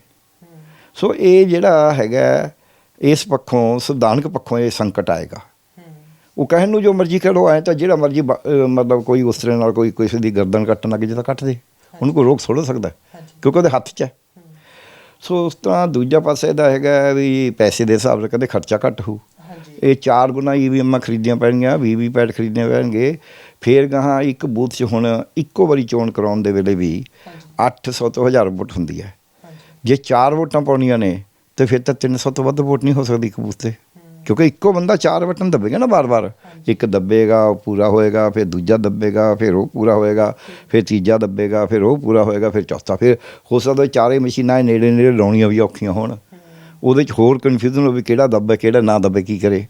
ਸੋ ਇਹ ਜਿਹੜਾ ਹੈਗਾ ਇਸ ਪੱਖੋਂ ਸੰਵਿਧਾਨਕ ਪੱਖੋਂ ਇਹ ਸੰਕਟ ਆਏਗਾ। ਉਹ ਕਹਿਣ ਨੂੰ ਜੋ ਮਰਜ਼ੀ ਕਹਿ ਲੋ ਐ ਤਾਂ ਜਿਹੜਾ ਮਰਜ਼ੀ ਮਤਲਬ ਕੋਈ ਉਸ ਤਰ੍ਹਾਂ ਨਾਲ ਕੋਈ ਕਿਸੇ ਦੀ ਗਰਦਨ ਕੱਟਣ ਲੱਗੇ ਜੇ ਤਾਂ ਕੱਟ ਦੇ। ਉਹਨੂੰ ਕੋਈ ਰੋਕ ਥੋੜਾ ਸਕਦਾ ਕਿਉਂਕਿ ਉਹਦੇ ਹੱਥ 'ਚ ਹੈ। ਸੋ ਉਸ ਤਰ੍ਹਾਂ ਦੂਜਾ ਪਾਸੇ ਦਾ ਹੈਗਾ ਵੀ ਪੈਸੇ ਦੇ ਹਿਸਾਬ ਨਾਲ ਕਹਿੰਦੇ ਖਰਚਾ ਘੱਟ ਹੋਊ। ਇਹ ਚਾਰ ਗੁਣਾ ਈਵੀਐਮਾਂ ਖਰੀਦੀਆਂ ਪੈਣਗੀਆਂ ਵੀਵੀ ਪੈਡ ਖਰੀਦਣੇ ਪੈਣਗੇ। ਫੇਰ ਗਾਹਾਂ ਇੱਕ ਬੂਥ 'ਚ ਹੁਣ ਇੱਕੋ ਵਾਰੀ ਚੋਣ ਕਰਾਉਣ ਦੇ ਵੇਲੇ ਵੀ 800 ਤੋਂ 1000 ਵੋਟ ਹੁੰਦੀ ਹੈ। ਜੇ ਚਾਰ ਵੋਟਾਂ ਪਾਉਣੀਆਂ ਨੇ ਤੇ ਫਿਰ ਤਾਂ 300 ਤੋਂ ਵੱਧ ਵੋਟ ਨਹੀਂ ਹੋ ਸਕਦੀ ਇੱਕ ਬੂਥ ਤੇ ਕਿਉਂਕਿ ਇੱਕੋ ਬੰਦਾ ਚਾਰ ਬਟਨ ਦੱਬੇਗਾ ਨਾ ਬਾਰ-ਬਾਰ ਇੱਕ ਦੱਬੇਗਾ ਉਹ ਪੂਰਾ ਹੋਏਗਾ ਫਿਰ ਦੂਜਾ ਦੱਬੇਗਾ ਫਿਰ ਉਹ ਪੂਰਾ ਹੋਏਗਾ ਫਿਰ ਤੀਜਾ ਦੱਬੇਗਾ ਫਿਰ ਉਹ ਪੂਰਾ ਹੋਏਗਾ ਫਿਰ ਚੌਥਾ। ਫਿਰ ਹੋ ਸਕਦਾ ਚਾਰੇ ਮਸ਼ੀਨਾਂ ਇਹ ਨੇੜੇ ਨੇੜੇ ਲਾਉਣੀਆਂ ਵੀ ਔਖੀਆਂ ਹੋਣ। ਉਹਦੇ 'ਚ ਹੋਰ ਕਨਫਿਊਜ਼ਨ ਹੋਵੇ ਕਿਹੜਾ ਦੱਬੇ ਕਿਹੜਾ ਨਾ ਦੱਬੇ ਕੀ ਕਰੇ।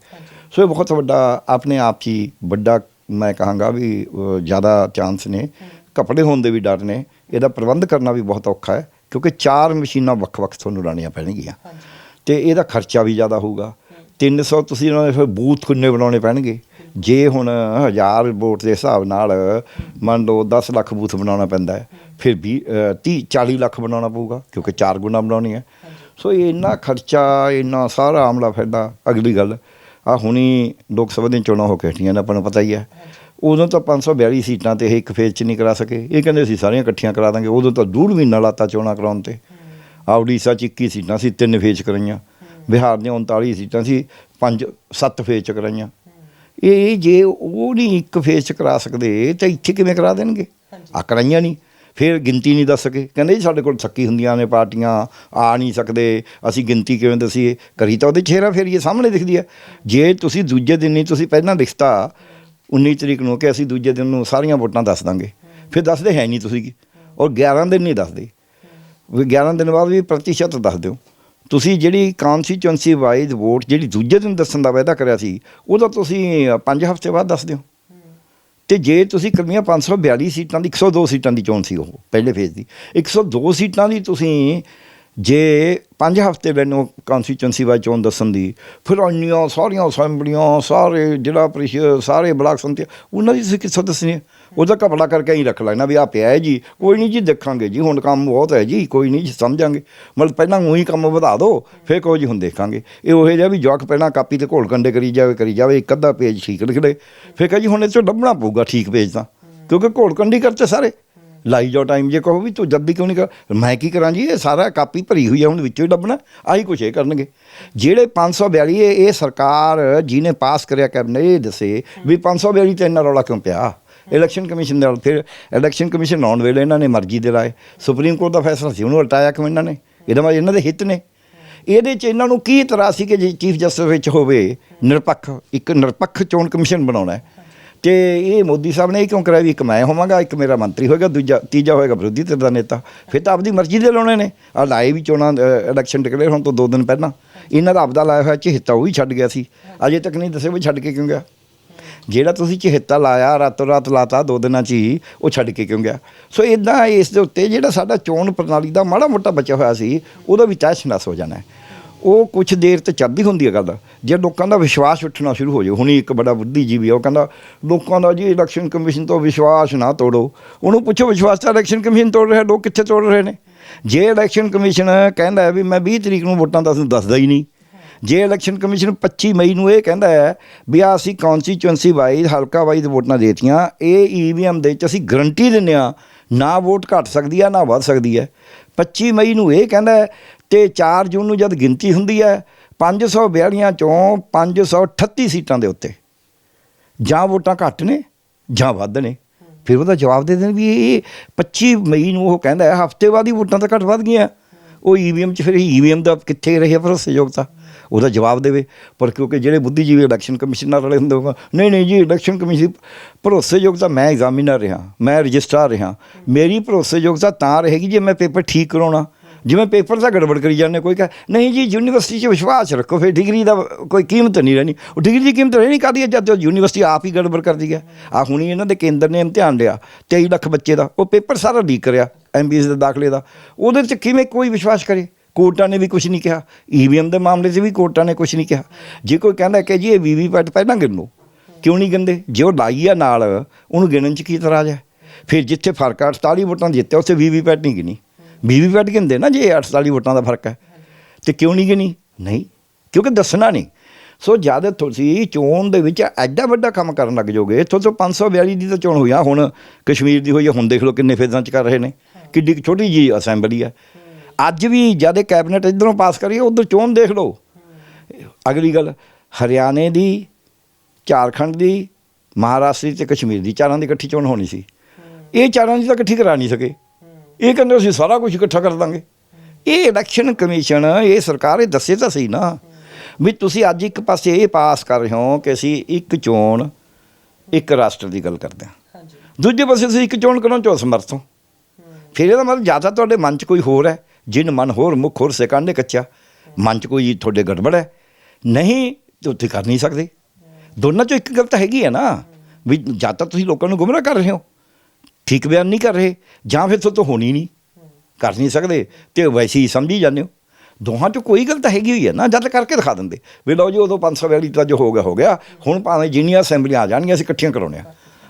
ਸੋ ਇਹ ਬਹੁਤ ਵੱਡਾ ਆਪਣੇ ਆਪ 'ਚ ਹੀ ਵੱਡਾ ਮੈਂ ਕਹਾਂਗਾ ਵੀ ਜ਼ਿਆਦਾ ਚਾਂਸ ਨੇ। ਕੱਪੜੇ ਹੋਣ ਦੇ ਵੀ ਡਰ ਨੇ। ਇਹਦਾ ਪ੍ਰਬੰਧ ਕਰਨਾ ਵੀ ਬਹੁਤ ਔਖਾ ਹੈ। ਕਿਉਂਕਿ ਚਾਰ ਮਸ਼ੀਨਾਂ ਵੱਖ-ਵੱਖ ਤੁਹਾਨੂੰ ਲਾਉਣੀਆਂ ਪੈਣਗੀਆਂ। ਤੇ ਇਹਦਾ ਖਰਚਾ ਵੀ ਜ਼ਿਆਦਾ ਹੋਊਗਾ। 300 ਤੁਸੀਂ ਉਹਨਾਂ ਦੇ ਫਿਰ ਬੂਥ ਕਿੰਨੇ ਬਣਾਉਣੇ ਪੈਣਗੇ? ਜੇ ਹੁਣ 1000 ਵੋਟ ਦੇ ਹਿਸਾਬ ਨਾਲ ਮੰਨ ਲਓ 10 ਲੱਖ ਬੂਥ ਬਣਾਉਣਾ ਪੈਂਦਾ ਹੈ ਫਿਰ 20 30 40 ਲੱਖ ਬਣਾਉਣਾ ਪਊਗਾ ਕਿਉਂਕਿ ਚਾਰ ਗੁਣਾ ਬਣਾਉਣੀ ਹੈ। ਸੋ ਇਹ ਇੰਨਾ ਖਰਚਾ ਇੰਨਾ ਸਾਰਾ ਆਮਲਾ ਫੈਦਾ ਅਗਲੀ ਗੱਲ ਆ ਹੁਣੀ ਲੋਕ ਸਭਾ ਦੀਆਂ ਚੋਣਾਂ ਹੋ ਕੇ ਹਟੀਆਂ ਨੇ ਆਪਾਂ ਨੂੰ ਪਤਾ ਹੀ ਹੈ। ਉਦੋਂ ਤਾਂ 542 ਸੀਟਾਂ ਤੇ ਇਹ ਇੱਕ ਫੇਜ਼ 'ਚ ਨਹੀਂ ਕਰਾ ਸਕੇ। ਇਹ ਕਹਿੰਦੇ ਅਸੀਂ ਸਾਰੀਆਂ ਇਕੱਠੀਆਂ ਕਰਾ ਦਾਂਗੇ। ਉਦੋਂ ਤਾਂ ਡੂਢ ਮਹੀਨਾ ਲਾਤਾ ਚੋਣਾਂ ਕਰਾਉਣ ਤੇ। ਆ ਉੜੀਸਾ 'ਚ 21 ਸੀਟਾਂ ਸੀ ਤਿੰਨ ਫੇਜ਼ ਕਰਾਈਆਂ। ਬਿਹਾਰ ਦੀਆਂ 39 ਸੀਟਾਂ ਸੀ ਪੰਜ ਸੱਤ ਫੇਜ਼ 'ਚ ਕਰਾਈਆਂ। ਇਹ ਜੇ ਉਹ ਨਹੀਂ ਇੱਕ ਫੇਜ਼ 'ਚ ਕਰਾ ਸਕਦੇ ਤਾਂ ਇੱਥੇ ਕਿਵੇਂ ਕਰਾ ਦੇਣਗੇ? ਆ ਕਰਾਈਆਂ ਨਹੀਂ। ਫਿਰ ਗਿਣਤੀ ਨਹੀਂ ਦੱਸ ਸਕੇ। ਕਹਿੰਦੇ ਜੀ ਸਾਡੇ ਕੋਲ ਸੱਕੀ ਹੁੰਦੀਆਂ ਨੇ ਪਾਰਟੀਆਂ ਆ ਨਹੀਂ ਸਕਦੇ ਅਸੀਂ ਗਿਣਤੀ ਕਿਵੇਂ ਦਸੀਏ? ਕਰੀ ਤਾਂ ਉਹਦੇ ਚਿਹਰਾ ਫੇਰ ਇਹ ਸਾਹਮਣੇ ਦਿਖਦੀ ਹੈ ਜੇ ਤੁਸੀਂ ਦੂਜੇ ਦਿਨ ਨਹੀਂ ਤੁਸੀਂ ਪਹਿਲਾਂ ਲਿਖਤਾ 19 ਤਰੀਕ ਨੂੰ ਕਿ ਅਸੀਂ ਦੂਜੇ ਦਿਨ ਨੂੰ ਸਾਰੀਆਂ ਵੋਟਾਂ ਦੱਸ ਦਾਂਗੇ। ਫਿਰ ਦੱਸਦੇ ਹੈ ਨਹੀਂ ਤੁਸੀਂ। ਔਰ 11 ਦਿਨ ਨਹੀਂ ਦੱਸਦੇ। ਵੀ 11 ਦਿਨ ਬਾਅਦ ਵੀ ਪ੍ਰਤੀਸ਼ਤ ਦੱਸ ਦਿਓ। ਤੁਸੀਂ ਜਿਹੜੀ ਕਨਸਟੀਚੁਐਂਸੀ ਵਾਈਜ਼ ਵੋਟ ਜਿਹੜੀ ਦੂਜੇ ਦਿਨ ਦੱਸਣ ਦਾ ਵਾਅਦਾ ਕਰਿਆ ਸੀ, ਉਹਦਾ ਤੁਸੀਂ 5 ਹਫ਼ਤੇ ਬਾਅਦ ਦੱਸ ਦਿਓ। ਤੇ ਜੇ ਤੁਸੀਂ ਕਰਨੀਆਂ 542 ਸੀਟਾਂ ਦੀ 102 ਸੀਟਾਂ ਦੀ ਚੋਣ ਸੀ ਉਹ, ਪਹਿਲੇ ਫੇਜ਼ ਦੀ। 102 ਸੀਟਾਂ ਦੀ ਤੁਸੀਂ ਜੇ 5 ਹਫ਼ਤੇ ਮੈਨੂੰ ਕਨਸਟੀਚੁਐਂਸੀ ਵਾਈਜ਼ ਚੋਣ ਦੱਸਣ ਦੀ, ਫਿਰ ਇੰਨੀਆਂ ਸਾਰੀਆਂ ਅਸੈਂਬਲੀਆਂ, ਸਾਰੇ ਜ਼ਿਲ੍ਹਾ ਪ੍ਰੀਸ਼ਦ, ਸਾਰੇ ਬਲਾਕ ਸੰਤੀ ਉਹਨਾਂ ਦੀ ਤੁਸੀਂ ਕਿੱਥੋਂ ਦੱਸਣੀ ਹੈ? ਉਹਦਾ ਘਪਲਾ ਕਰਕੇ ਹੀ ਰੱਖ ਲੈਣਾ ਵੀ ਆ ਪਿਆ ਹੈ ਜੀ, ਕੋਈ ਨਹੀਂ ਜੀ ਦੇਖਾਂਗੇ ਜੀ, ਹੁਣ ਕੰਮ ਬਹੁਤ ਹੈ ਜੀ, ਕੋਈ ਨਹੀਂ ਜੀ ਸਮਝਾਂਗੇ। ਮਤਲਬ ਪਹਿਲਾਂ ਉਹੀ ਕੰਮ ਵਧਾ ਦਿਓ ਫਿਰ ਕੋਈ ਜੀ ਹੁਣ ਦੇਖਾਂਗੇ। ਇਹ ਉਹੇ ਜਿਹਾ ਵੀ ਜਵਾਕ ਪਹਿਲਾਂ ਕਾਪੀ ਤੇ ਘੋਲ ਕੰਡੇ ਕਰੀ ਜਾਵੇ ਕਰੀ ਜਾਵੇ, ਇੱਕ ਅੱਧਾ ਪੇਜ ਠੀਕ ਲਿਖ ਲੈ। ਫਿਰ ਕਹੇ ਜੀ ਹੁਣ ਇਹ ਚੋਂ ਲੱਭਣਾ ਪਊਗਾ ਠੀਕ ਪੇਜ ਤਾਂ, ਕਿਉਂਕਿ ਘੋਲ ਕੰਡੀ ਕਰਤੇ ਸਾਰੇ। ਲਾਈ ਜਾਓ ਟਾਈਮ ਜੇ ਕਹੋ ਵੀ ਤੂੰ ਜਲਦੀ ਕਿਉਂ ਨਹੀਂ ਕਰ ਮੈਂ ਕੀ ਕਰਾਂ ਜੀ, ਇਹ ਸਾਰਾ ਕਾਪੀ ਭਰੀ ਹੋਈ ਹੈ ਹੁਣ ਵਿੱਚੋਂ ਹੀ ਲੱਭਣਾ, ਆਹੀ ਕੁਛ ਇਹ ਕਰਨਗੇ। ਜਿਹੜੇ 542 ਇਹ ਇਹ ਸਰਕਾਰ ਜਿਹਨੇ ਪਾਸ ਕਰਿਆ ਕੈਬਨਿਟ ਇਹ ਦੱਸੇ ਵੀ 542 ਤੇ ਇੰਨਾ ਰੌਲਾ ਕਿਉਂ ਪਿਆ? ਇਲੈਕਸ਼ਨ ਕਮਿਸ਼ਨ ਦੇ ਨਾਲ ਫਿਰ ਇਲੈਕਸ਼ਨ ਕਮਿਸ਼ਨ ਆਉਣ ਵੇਲੇ ਇਹਨਾਂ ਨੇ ਮਰਜ਼ੀ ਦੇ ਲਾਏ। ਸੁਪਰੀਮ ਕੋਰਟ ਦਾ ਫੈਸਲਾ ਸੀ, ਉਹਨੂੰ ਹਟਾਇਆ ਕਿਉਂ ਇਹਨਾਂ ਨੇ? ਇਹਦਾ ਮਤਲਬ ਇਹਨਾਂ ਦੇ ਹਿੱਤ ਨੇ। ਇਹਦੇ ਚ ਇਹਨਾਂ ਨੂੰ ਕੀ ਇਤਰਾਜ਼ ਸੀ ਕਿ ਜੇ ਚੀਫ ਜਸਟਿਸ ਵਿੱਚ ਹੋਵੇ, ਨਿਰਪੱਖ ਇੱਕ ਨਿਰਪੱਖ ਚੋਣ ਕਮਿਸ਼ਨ ਬਣਾਉਣਾ ਹੈ? ਤੇ ਇਹ ਮੋਦੀ ਸਾਹਿਬ ਨੇ ਇਹ ਕਿਉਂ ਕਰਾਇਆ ਵੀ ਇੱਕ ਮੈਂ ਹੋਵਾਂਗਾ, ਇੱਕ ਮੇਰਾ ਮੰਤਰੀ ਹੋਏਗਾ, ਦੂਜਾ, ਤੀਜਾ ਹੋਏਗਾ ਵਿਰੋਧੀ ਧਿਰ ਦਾ ਨੇਤਾ। ਫਿਰ ਤਾਂ ਆਪਦੀ ਮਰਜ਼ੀ ਦੇ ਲਾਉਣੇ ਨੇ। ਆ ਲਾਏ ਵੀ ਚੋਣਾਂ ਇਲੈਕਸ਼ਨ ਡਿਕਲੇਅਰ ਹੋਣ ਤੋਂ ਦੋ ਦਿਨ ਪਹਿਲਾਂ। ਇਹਨਾਂ ਦਾ ਆਪਦਾ ਲਾਇਆ ਹੋਇਆ ਚਿਹਤਾ ਉਹ ਵੀ ਛੱਡ ਗਿਆ ਸੀ। ਅਜੇ ਤੱਕ ਨਹੀਂ ਦੱਸਿਆ ਵੀ ਛੱਡ ਕੇ ਕਿਉਂ ਗਿਆ। ਜਿਹੜਾ ਤੁਸੀਂ ਚਿਹਤਾ ਲਾਇਆ, ਰਾਤੋਂ ਰਾਤ ਲਾਤਾ, ਦੋ ਦਿਨਾਂ 'ਚ ਹੀ ਉਹ ਛੱਡ ਕੇ ਕਿਉਂ ਗਿਆ। ਸੋ ਇਦਾਂ ਇਸ ਦੇ ਉੱਤੇ ਜਿਹੜਾ ਸਾਡਾ ਚੋਣ ਪ੍ਰਣਾਲੀ ਦਾ ਮਾੜਾ ਮੋਟਾ ਬਚਿਆ ਹੋਇਆ ਸੀ, ਉਹਦਾ ਵੀ ਤਹਿਸ ਨਸ ਹੋ ਜਾਣਾ ਉਹ ਕੁਝ ਦੇਰ ਤੇ ਚੱਲਦੀ ਹੁੰਦੀ ਹੈ ਗੱਲ। ਜੇ ਲੋਕਾਂ ਦਾ ਵਿਸ਼ਵਾਸ ਉੱਠਣਾ ਸ਼ੁਰੂ ਹੋ ਜਾਵੇ ਹੁਣੀ ਇੱਕ ਬੜਾ ਬੁੱਧੀਜੀਵੀ ਆ, ਉਹ ਕਹਿੰਦਾ, ਲੋਕਾਂ ਦਾ ਜੀ ਇਲੈਕਸ਼ਨ ਕਮਿਸ਼ਨ ਤੋਂ ਵਿਸ਼ਵਾਸ ਨਾ ਤੋੜੋ। ਉਹਨੂੰ ਪੁੱਛੋ, ਵਿਸ਼ਵਾਸ ਤਾਂ ਇਲੈਕਸ਼ਨ ਕਮਿਸ਼ਨ ਤੋੜ ਰਿਹਾ, ਲੋਕ ਕਿੱਥੇ ਤੋੜ ਰਹੇ ਨੇ? ਜੇ ਇਲੈਕਸ਼ਨ ਕਮਿਸ਼ਨ ਕਹਿੰਦਾ ਹੈ ਵੀ ਮੈਂ 20 ਤਰੀਕ ਨੂੰ ਵੋਟਾਂ ਦੱਸ ਦੱਸਦਾ ਹੀ ਨਹੀਂ। ਜੇ ਇਲੈਕਸ਼ਨ ਕਮਿਸ਼ਨ 25 ਮਈ ਨੂੰ ਇਹ ਕਹਿੰਦਾ ਹੈ ਵੀ ਆ ਅਸੀਂ ਕਨਸਟੀਚੁਐਂਸੀ ਵਾਈਜ਼ ਹਲਕਾ ਵਾਈਜ਼ ਵੋਟਾਂ ਦੇਤੀਆਂ, ਇਹ ਈਵੀਐਮ ਦੇ ਵਿੱਚ ਅਸੀਂ ਗਰੰਟੀ ਦਿੰਦੇ ਆ ਨਾ ਵੋਟ ਘਟ ਸਕਦੀ ਆ, ਨਾ ਵੱਧ ਸਕਦੀ ਹੈ। 25 ਮਈ ਨੂੰ ਇਹ ਕਹਿੰਦਾ ਤੇ 4 ਜੂਨ ਨੂੰ ਜਦ ਗਿਣਤੀ ਹੁੰਦੀ ਹੈ 542 ਚੋਂ 538 ਸੀਟਾਂ ਦੇ ਉੱਤੇ। ਜਾਂ ਵੋਟਾਂ ਘੱਟ ਨੇ, ਜਾਂ ਵੱਧ ਨੇ। ਫਿਰ ਉਹਦਾ ਜਵਾਬ ਦੇ ਦੇਣ ਵੀ ਇਹ 25 ਮਈ ਨੂੰ ਉਹ ਕਹਿੰਦਾ ਹੈ ਹਫ਼ਤੇ ਬਾਅਦ ਹੀ ਵੋਟਾਂ ਤਾਂ ਘੱਟ ਵੱਧ ਗਈਆਂ। ਉਹ ਈਵੀਐਮ 'ਚ ਫਿਰ ਈਵੀਐਮ ਦਾ ਕਿੱਥੇ ਰਹੀ ਭਰੋਸੇਯੋਗਤਾ? ਉਹਦਾ ਜਵਾਬ ਦੇਵੇ। ਪਰ ਕਿਉਂਕਿ ਜਿਹੜੇ ਬੁੱਧੀਜੀਵੀ ਇਲੈਕਸ਼ਨ ਕਮਿਸ਼ਨ ਨਾਲ ਰਲੇ ਹੁੰਦੇ ਹੋਗਾ ਨਹੀਂ ਨਹੀਂ ਜੀ, ਇਲੈਕਸ਼ਨ ਕਮਿਸ਼ਨ ਭਰੋਸੇਯੋਗਤਾ ਮੈਂ ਐਗਜ਼ਾਮੀਨਰ ਰਿਹਾ, ਮੈਂ ਰਜਿਸਟਰਾਰ ਰਿਹਾ। ਮੇਰੀ ਭਰੋਸੇਯੋਗਤਾ ਤਾਂ ਰਹੇਗੀ ਜੇ ਮੈਂ ਪੇਪਰ ਠੀਕ ਕਰਾਉਣਾ। ਜਿਵੇਂ ਪੇਪਰ ਦਾ ਗੜਬੜ ਕਰੀ ਜਾਂਦੇ ਕੋਈ ਕਹੇ, ਨਹੀਂ ਜੀ, ਯੂਨੀਵਰਸਿਟੀ 'ਚ ਵਿਸ਼ਵਾਸ ਰੱਖੋ, ਫਿਰ ਡਿਗਰੀ ਦਾ ਕੋਈ ਕੀਮਤ ਨਹੀਂ ਰਹਿਣੀ। ਉਹ ਡਿਗਰੀ ਦੀ ਕੀਮਤ ਰਹਿਣੀ ਕਾਦੀ ਹੈ ਜਦ ਯੂਨੀਵਰਸਿਟੀ ਆਪ ਹੀ ਗੜਬੜ ਕਰਦੀ ਹੈ ਆ ਹੁਣੀ ਇਹਨਾਂ ਦੇ ਕੇਂਦਰ ਨੇ ਇਮਤਿਹਾਨ ਲਿਆ 23 ਲੱਖ ਬੱਚੇ ਦਾ, ਉਹ ਪੇਪਰ ਸਾਰਾ ਲੀਕ ਕਰਿਆ ਐਮਬੀਐਸ ਦੇ ਦਾਖਲੇ ਦਾ। ਉਹਦੇ 'ਚ ਕਿਵੇਂ ਕੋਈ ਵਿਸ਼ਵਾਸ ਕਰੇ? ਕੋਰਟਾਂ ਨੇ ਵੀ ਕੁਝ ਨਹੀਂ ਕਿਹਾ। ਈਵੀਐਮ ਦੇ ਮਾਮਲੇ 'ਚ ਵੀ ਕੋਰਟਾਂ ਨੇ ਕੁਝ ਨਹੀਂ ਕਿਹਾ। ਜੇ ਕੋਈ ਕਹਿੰਦਾ ਕਿ ਜੀ, ਇਹ ਵੀਵੀਪੈਟ ਪਹਿਲਾਂ ਗਿਣੋ, ਕਿਉਂ ਨਹੀਂ ਗਿਣਦੇ? ਜੇ ਉਹ ਲਾਈ ਆ ਨਾਲ, ਉਹਨੂੰ ਗਿਣਨ 'ਚ ਕੀ ਇਤਰਾਜ਼ ਹੈ? ਫਿਰ ਜਿੱਥੇ ਫ਼ਰਕ ਆ 48 ਵੋਟਾਂ ਜਿੱਤਿਆ, ਉੱਥੇ ਵੀਵੀਪੈਟ ਨਹੀਂ ਗਿਣੀ। ਵੀਵੀਪੈਟ ਗਿਣਦੇ ਨਾ, ਜੇ 48 ਵੋਟਾਂ ਦਾ ਫ਼ਰਕ ਹੈ। ਤੇ ਕਿਉਂ ਨਹੀਂ ਗਿਣੀ? ਨਹੀਂ, ਕਿਉਂਕਿ ਦੱਸਣਾ ਨਹੀਂ। ਸੋ ਜਦ ਤੁਸੀਂ ਚੋਣ ਦੇ ਵਿੱਚ ਐਡਾ ਵੱਡਾ ਕੰਮ ਕਰਨ ਲੱਗ ਜਾਓਗੇ, ਇੱਥੋਂ ਤੋਂ 542 ਦੀ ਤਾਂ ਚੋਣ ਹੋਈ ਆ, ਹੁਣ ਕਸ਼ਮੀਰ ਦੀ ਹੋਈ ਆ, ਹੁਣ ਦੇਖ ਲਓ ਕਿੰਨੇ ਫੇਜ਼ਾਂ 'ਚ ਕਰ ਰਹੇ ਨੇ। ਕਿੱਡੀ ਕੁ ਛੋਟੀ ਜੀ ਅਸੈਂਬਲੀ ਹੈ ਅੱਜ ਵੀ ਜਦ ਇਹ ਕੈਬਨਿਟ ਇਧਰੋਂ ਪਾਸ ਕਰੀਏ ਉਧਰ ਚੋਣ ਦੇਖ ਲਓ। ਅਗਲੀ ਗੱਲ, ਹਰਿਆਣੇ ਦੀ, ਝਾਰਖੰਡ ਦੀ, ਮਹਾਰਾਸ਼ਟਰ ਦੀ ਤੇ ਕਸ਼ਮੀਰ ਦੀ, ਚਾਰਾਂ ਦੀ ਇਕੱਠੀ ਚੋਣ ਹੋਣੀ ਸੀ। ਇਹ ਚਾਰਾਂ ਦੀ ਤਾਂ ਇਕੱਠੀ ਕਰਾ ਨਹੀਂ ਸਕੇ। ਇਹ ਕਹਿੰਦੇ ਅਸੀਂ ਸਾਰਾ ਕੁਝ ਇਕੱਠਾ ਕਰ ਦਾਂਗੇ। ਇਹ ਇਲੈਕਸ਼ਨ ਕਮਿਸ਼ਨ ਇਹ ਸਰਕਾਰ ਇਹ ਦੱਸੇ ਤਾਂ ਸਹੀ ਨਾ ਵੀ ਤੁਸੀਂ ਅੱਜ ਇੱਕ ਪਾਸੇ ਇਹ ਪਾਸ ਕਰ ਰਹੇ ਹੋ ਕਿ ਅਸੀਂ ਇੱਕ ਚੋਣ ਇੱਕ ਰਾਸ਼ਟਰ ਦੀ ਗੱਲ ਕਰਦੇ ਹਾਂ। ਹਾਂਜੀ। ਦੂਜੇ ਪਾਸੇ ਤੁਸੀਂ ਇੱਕ ਚੋਣ ਕਰਨ ਚ ਅਸਮਰਥ ਹੋ। ਫਿਰ ਇਹਦਾ ਮਤਲਬ ਜਾਂ ਤਾਂ ਤੁਹਾਡੇ ਮਨ 'ਚ ਕੋਈ ਹੋਰ ਹੈ ਜਿਨ ਮਨ ਹੋਰ ਮੁਖ ਹੋਰ ਸਿਕਾਂਡੇ ਕੱਚਾ। ਮਨ 'ਚ ਕੋਈ ਤੁਹਾਡੇ ਗੜਬੜ ਹੈ। ਨਹੀਂ ਤੇ ਉੱਥੇ ਕਰ ਨਹੀਂ ਸਕਦੇ। ਦੋਨਾਂ 'ਚੋਂ ਇੱਕ ਗੱਲ ਤਾਂ ਹੈਗੀ ਹੈ ਨਾ। ਵੀ ਜਾਂ ਤਾਂ ਤੁਸੀਂ ਲੋਕਾਂ ਨੂੰ ਗੁੰਮਰਾਹ ਕਰ ਰਹੇ ਹੋ। ਠੀਕ ਬਿਆਨ ਨਹੀਂ ਕਰ ਰਹੇ, ਜਾਂ ਫਿਰ ਤੋਂ ਹੋਣੀ ਨਹੀਂ। ਕਰ ਨਹੀਂ ਸਕਦੇ, ਤੇ ਵੈਸੇ ਹੀ ਸਮਝੀ ਜਾਂਦੇ ਹੋ। ਦੋਹਾਂ 'ਚ ਕੋਈ ਗੱਲ ਤਾਂ ਹੈਗੀ ਹੋਈ ਹੈ ਨਾ, ਜਦ ਕਰਕੇ ਦਿਖਾ ਦਿੰਦੇ। ਵੀ ਲਓ ਜੀ, ਉਦੋਂ 542 ਤਾਂ ਜੋ ਹੋ ਗਿਆ ਹੋ ਗਿਆ। ਹੁਣ ਭਾਵੇਂ ਜਿੰਨੀਆਂ ਅਸੈਂਬਲੀਆਂ ਆ ਜਾਣਗੀਆਂ, ਅਸੀਂ ਇਕੱਠੀਆਂ ਕਰਾਉਣੇ ਆ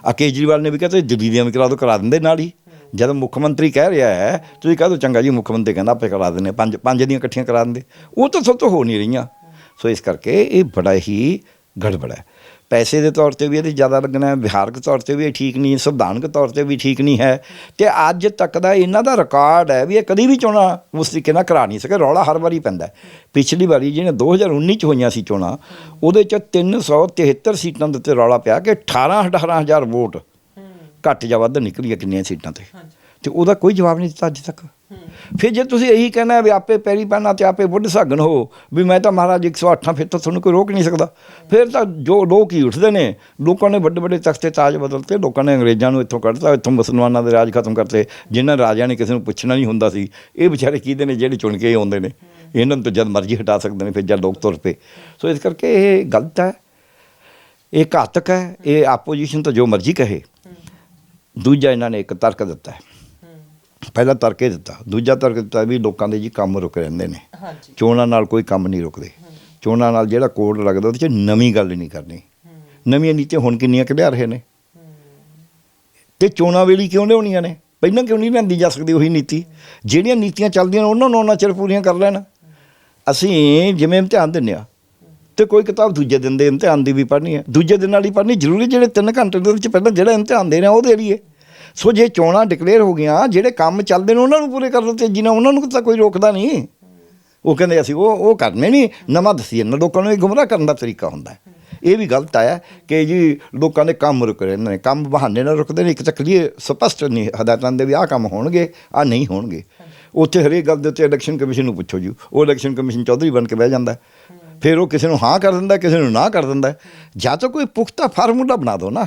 ਆ ਕੇਜਰੀਵਾਲ ਨੇ ਵੀ ਕਹਿੰਦੇ ਦਿੱਲੀ ਦੀਆਂ ਵੀ ਕਰਾ ਦਿਓ, ਕਰਾ ਦਿੰਦੇ ਨਾਲ ਹੀ। ਜਦ ਮੁੱਖ ਮੰਤਰੀ ਕਹਿ ਰਿਹਾ ਹੈ, ਤੁਸੀਂ ਕਹਿ ਦਿਓ, ਚੰਗਾ ਜੀ, ਮੁੱਖ ਮੰਤਰੀ ਕਹਿੰਦਾ, ਆਪੇ ਕਰਾ ਦਿੰਦੇ ਪੰਜ ਪੰਜ ਦੀਆਂ ਇਕੱਠੀਆਂ ਕਰਾ ਦਿੰਦੇ। ਉਹ ਤਾਂ ਸਭ ਤੋਂ ਹੋ ਨਹੀਂ ਰਹੀਆਂ। ਸੋ ਇਸ ਕਰਕੇ ਇਹ ਬੜਾ ਹੀ ਗੜਬੜ ਹੈ। ਪੈਸੇ ਦੇ ਤੌਰ ਤੇ ਵੀ ਇਹਦੇ ਜ਼ਿਆਦਾ ਲੱਗਣਾ ਹੈ ਵਿਹਾਰਕ ਤੌਰ ਤੇ ਵੀ ਇਹ ਠੀਕ ਨਹੀਂ ਸੰਵਿਧਾਨਕ ਤੌਰ ਤੇ ਵੀ ਠੀਕ ਨਹੀਂ ਹੈ। ਤੇ ਅੱਜ ਤੱਕ ਦਾ ਇਹਨਾਂ ਦਾ ਰਿਕਾਰਡ ਹੈ ਵੀ ਇਹ ਕਦੀ ਵੀ ਚੋਣਾਂ ਉਸ ਤਰੀਕੇ ਨਾਲ ਕਰਾ ਨਹੀਂ ਸਕੇ ਰੌਲਾ ਹਰ ਵਾਰੀ ਪੈਂਦਾ। ਪਿਛਲੀ ਵਾਰੀ ਜਿਹਨੇ 2019 ਚ ਹੋਈਆਂ ਸੀ ਚੋਣਾਂ ਉਹਦੇ ਚ 373 ਸੀਟਾਂ ਦੇ ਉੱਤੇ ਰੌਲਾ ਪਿਆ ਕਿ 18 18000 ਵੋਟ ਘੱਟ ਜਾਂ ਵੱਧ ਨਿਕਲੀ ਹੈ ਕਿੰਨੀਆਂ ਸੀਟਾਂ ਤੇ। ਤੇ ਉਹਦਾ ਕੋਈ ਜਵਾਬ ਨਹੀਂ ਦਿੱਤਾ ਅੱਜ ਤੱਕ। ਫਿਰ ਜੇ ਤੁਸੀਂ ਇਹੀ ਕਹਿਣਾ ਵੀ ਆਪੇ ਪੈਰੀ ਪੈਣਾ ਤੇ ਆਪੇ ਬੁੱਢ ਸਾਗਣ ਹੋ, ਵੀ ਮੈਂ ਤਾਂ ਮਹਾਰਾਜ 108 ਫਿਰ ਤਾਂ ਤੁਹਾਨੂੰ ਕੋਈ ਰੋਕ ਨਹੀਂ ਸਕਦਾ। ਫਿਰ ਤਾਂ ਜੋ ਲੋਕ ਹੀ ਉੱਠਦੇ ਨੇ, ਲੋਕਾਂ ਨੇ ਵੱਡੇ ਵੱਡੇ ਤਖਤੇ ਤਾਜ ਬਦਲਤੇ ਲੋਕਾਂ ਨੇ ਅੰਗਰੇਜ਼ਾਂ ਨੂੰ ਇੱਥੋਂ ਕੱਢਤਾ, ਇੱਥੋਂ ਮੁਸਲਮਾਨਾਂ ਦੇ ਰਾਜ ਖਤਮ ਕਰਤੇ, ਜਿਨ੍ਹਾਂ ਰਾਜਿਆਂ ਨੇ ਕਿਸੇ ਨੂੰ ਪੁੱਛਣਾ ਨਹੀਂ ਹੁੰਦਾ ਸੀ। ਇਹ ਵਿਚਾਰੇ ਕਿਹਦੇ ਨੇ, ਜਿਹੜੇ ਚੁਣ ਕੇ ਆਉਂਦੇ ਨੇ? ਇਹਨਾਂ ਨੂੰ ਤਾਂ ਜਦ ਮਰਜ਼ੀ ਹਟਾ ਸਕਦੇ ਨੇ, ਫਿਰ ਜਦ ਲੋਕ ਤੁਰ ਪਏ। ਸੋ ਇਸ ਕਰਕੇ ਇਹ ਗਲਤ ਹੈ, ਇਹ ਘਾਤਕ ਹੈ, ਇਹ ਆਪੋਜੀਸ਼ਨ ਤਾਂ ਜੋ ਮਰਜ਼ੀ ਕਹੇ। ਦੂਜਾ ਇਹਨਾਂ ਨੇ ਇੱਕ ਤਰਕ ਦਿੱਤਾ ਹੈ। ਪਹਿਲਾ ਤਰਕ ਇਹ ਦਿੱਤਾ ਦੂਜਾ ਤਰਕ ਦਿੱਤਾ ਵੀ ਲੋਕਾਂ ਦੇ ਜੀ ਕੰਮ ਰੁਕ ਰਹਿੰਦੇ ਨੇ। ਹਾਂਜੀ। ਚੋਣਾਂ ਨਾਲ ਕੋਈ ਕੰਮ ਨਹੀਂ ਰੁਕਦੇ। ਚੋਣਾਂ ਨਾਲ ਜਿਹੜਾ ਕੋਡ ਲੱਗਦਾ ਉਹਦੇ 'ਚ ਨਵੀਂ ਗੱਲ ਨਹੀਂ ਕਰਨੀ। ਨਵੀਆਂ ਨੀਤੀਆਂ ਹੁਣ ਕਿੰਨੀਆਂ ਕਢਿਆ ਰਹੇ ਨੇ। ਤੇ ਚੋਣਾਂ ਵੇਲੇ ਕਿਉਂ ਲਿਆਉਣੀਆਂ ਨੇ? ਪਹਿਲਾਂ ਕਿਉਂ ਨਹੀਂ ਲਿਆਂਦੀ ਜਾ ਸਕਦੀ ਉਹੀ ਨੀਤੀ? ਜਿਹੜੀਆਂ ਨੀਤੀਆਂ ਚੱਲਦੀਆਂ ਨੇ ਉਹਨਾਂ ਨੂੰ ਉਹਨਾਂ ਚਿਰ ਪੂਰੀਆਂ ਕਰ ਲੈਣ। ਅਸੀਂ ਜਿਵੇਂ ਇਮਤਿਹਾਨ ਦਿੰਦੇ ਆ ਤੇ ਕੋਈ ਕਿਤਾਬ ਦੂਜੇ ਦਿਨ ਦੇ ਇਮਤਿਹਾਨ ਦੀ ਵੀ ਪੜ੍ਹਨੀ ਹੈ ਦੂਜੇ ਦਿਨ ਵਾਲੀ ਪੜ੍ਹਨੀ ਜ਼ਰੂਰੀ ਜਿਹੜੇ 3 ਘੰਟੇ ਦੇ ਵਿੱਚ ਪਹਿਲਾਂ ਜਿਹੜਾ ਇਮਤਿਹਾਨ ਦੇ ਰਹੇ ਆ ਉਹ ਦੇ ਲਈਏ। ਸੋ ਜੇ ਚੋਣਾਂ ਡਿਕਲੇਅਰ ਹੋ ਗਈਆਂ, ਜਿਹੜੇ ਕੰਮ ਚੱਲਦੇ ਨੇ ਉਹਨਾਂ ਨੂੰ ਪੂਰੇ ਕਰ ਲਓ ਤੇ ਜਿਨ੍ਹਾਂ ਉਹਨਾਂ ਨੂੰ ਤਾਂ ਕੋਈ ਰੋਕਦਾ ਨਹੀਂ। ਉਹ ਕਹਿੰਦੇ ਅਸੀਂ ਉਹ ਉਹ ਕਰਨੇ ਨਹੀਂ, ਨਵਾਂ ਦੱਸੀ ਜਾਂਦਾ ਲੋਕਾਂ ਨੂੰ ਇਹ ਗੁੰਮਰਾਹ ਕਰਨ ਦਾ ਤਰੀਕਾ ਹੁੰਦਾ ਹੈ। ਇਹ ਵੀ ਗਲਤ ਆਇਆ ਕਿ ਜੀ ਲੋਕਾਂ ਦੇ ਕੰਮ ਰੁਕ ਰਹੇ ਨੇ, ਕੰਮ ਬਹਾਨੇ ਨਾਲ ਰੁਕਦੇ ਨੇ। ਇੱਕ ਤਾਂ ਕਲੀਅਰ ਸਪਸ਼ਟ ਨਹੀਂ, ਹਦਾਇਤਾਂ ਦੇ ਵੀ ਆਹ ਕੰਮ ਹੋਣਗੇ ਆ ਨਹੀਂ ਹੋਣਗੇ। ਉੱਥੇ ਹਰੇਕ ਗੱਲ ਦੇ ਉੱਤੇ ਇਲੈਕਸ਼ਨ ਕਮਿਸ਼ਨ ਨੂੰ ਪੁੱਛੋ ਜੀ। ਉਹ ਇਲੈਕਸ਼ਨ ਕਮਿਸ਼ਨ ਚੌਧਰੀ ਬਣ ਕੇ ਬਹਿ ਜਾਂਦਾ ਫਿਰ ਉਹ ਕਿਸੇ ਨੂੰ ਹਾਂ ਕਰ ਦਿੰਦਾ, ਕਿਸੇ ਨੂੰ ਨਾ ਕਰ ਦਿੰਦਾ ਜਾਂ ਤਾਂ ਕੋਈ ਪੁਖਤਾ ਫਾਰਮੂਲਾ ਬਣਾ ਦਿਓ ਨਾ,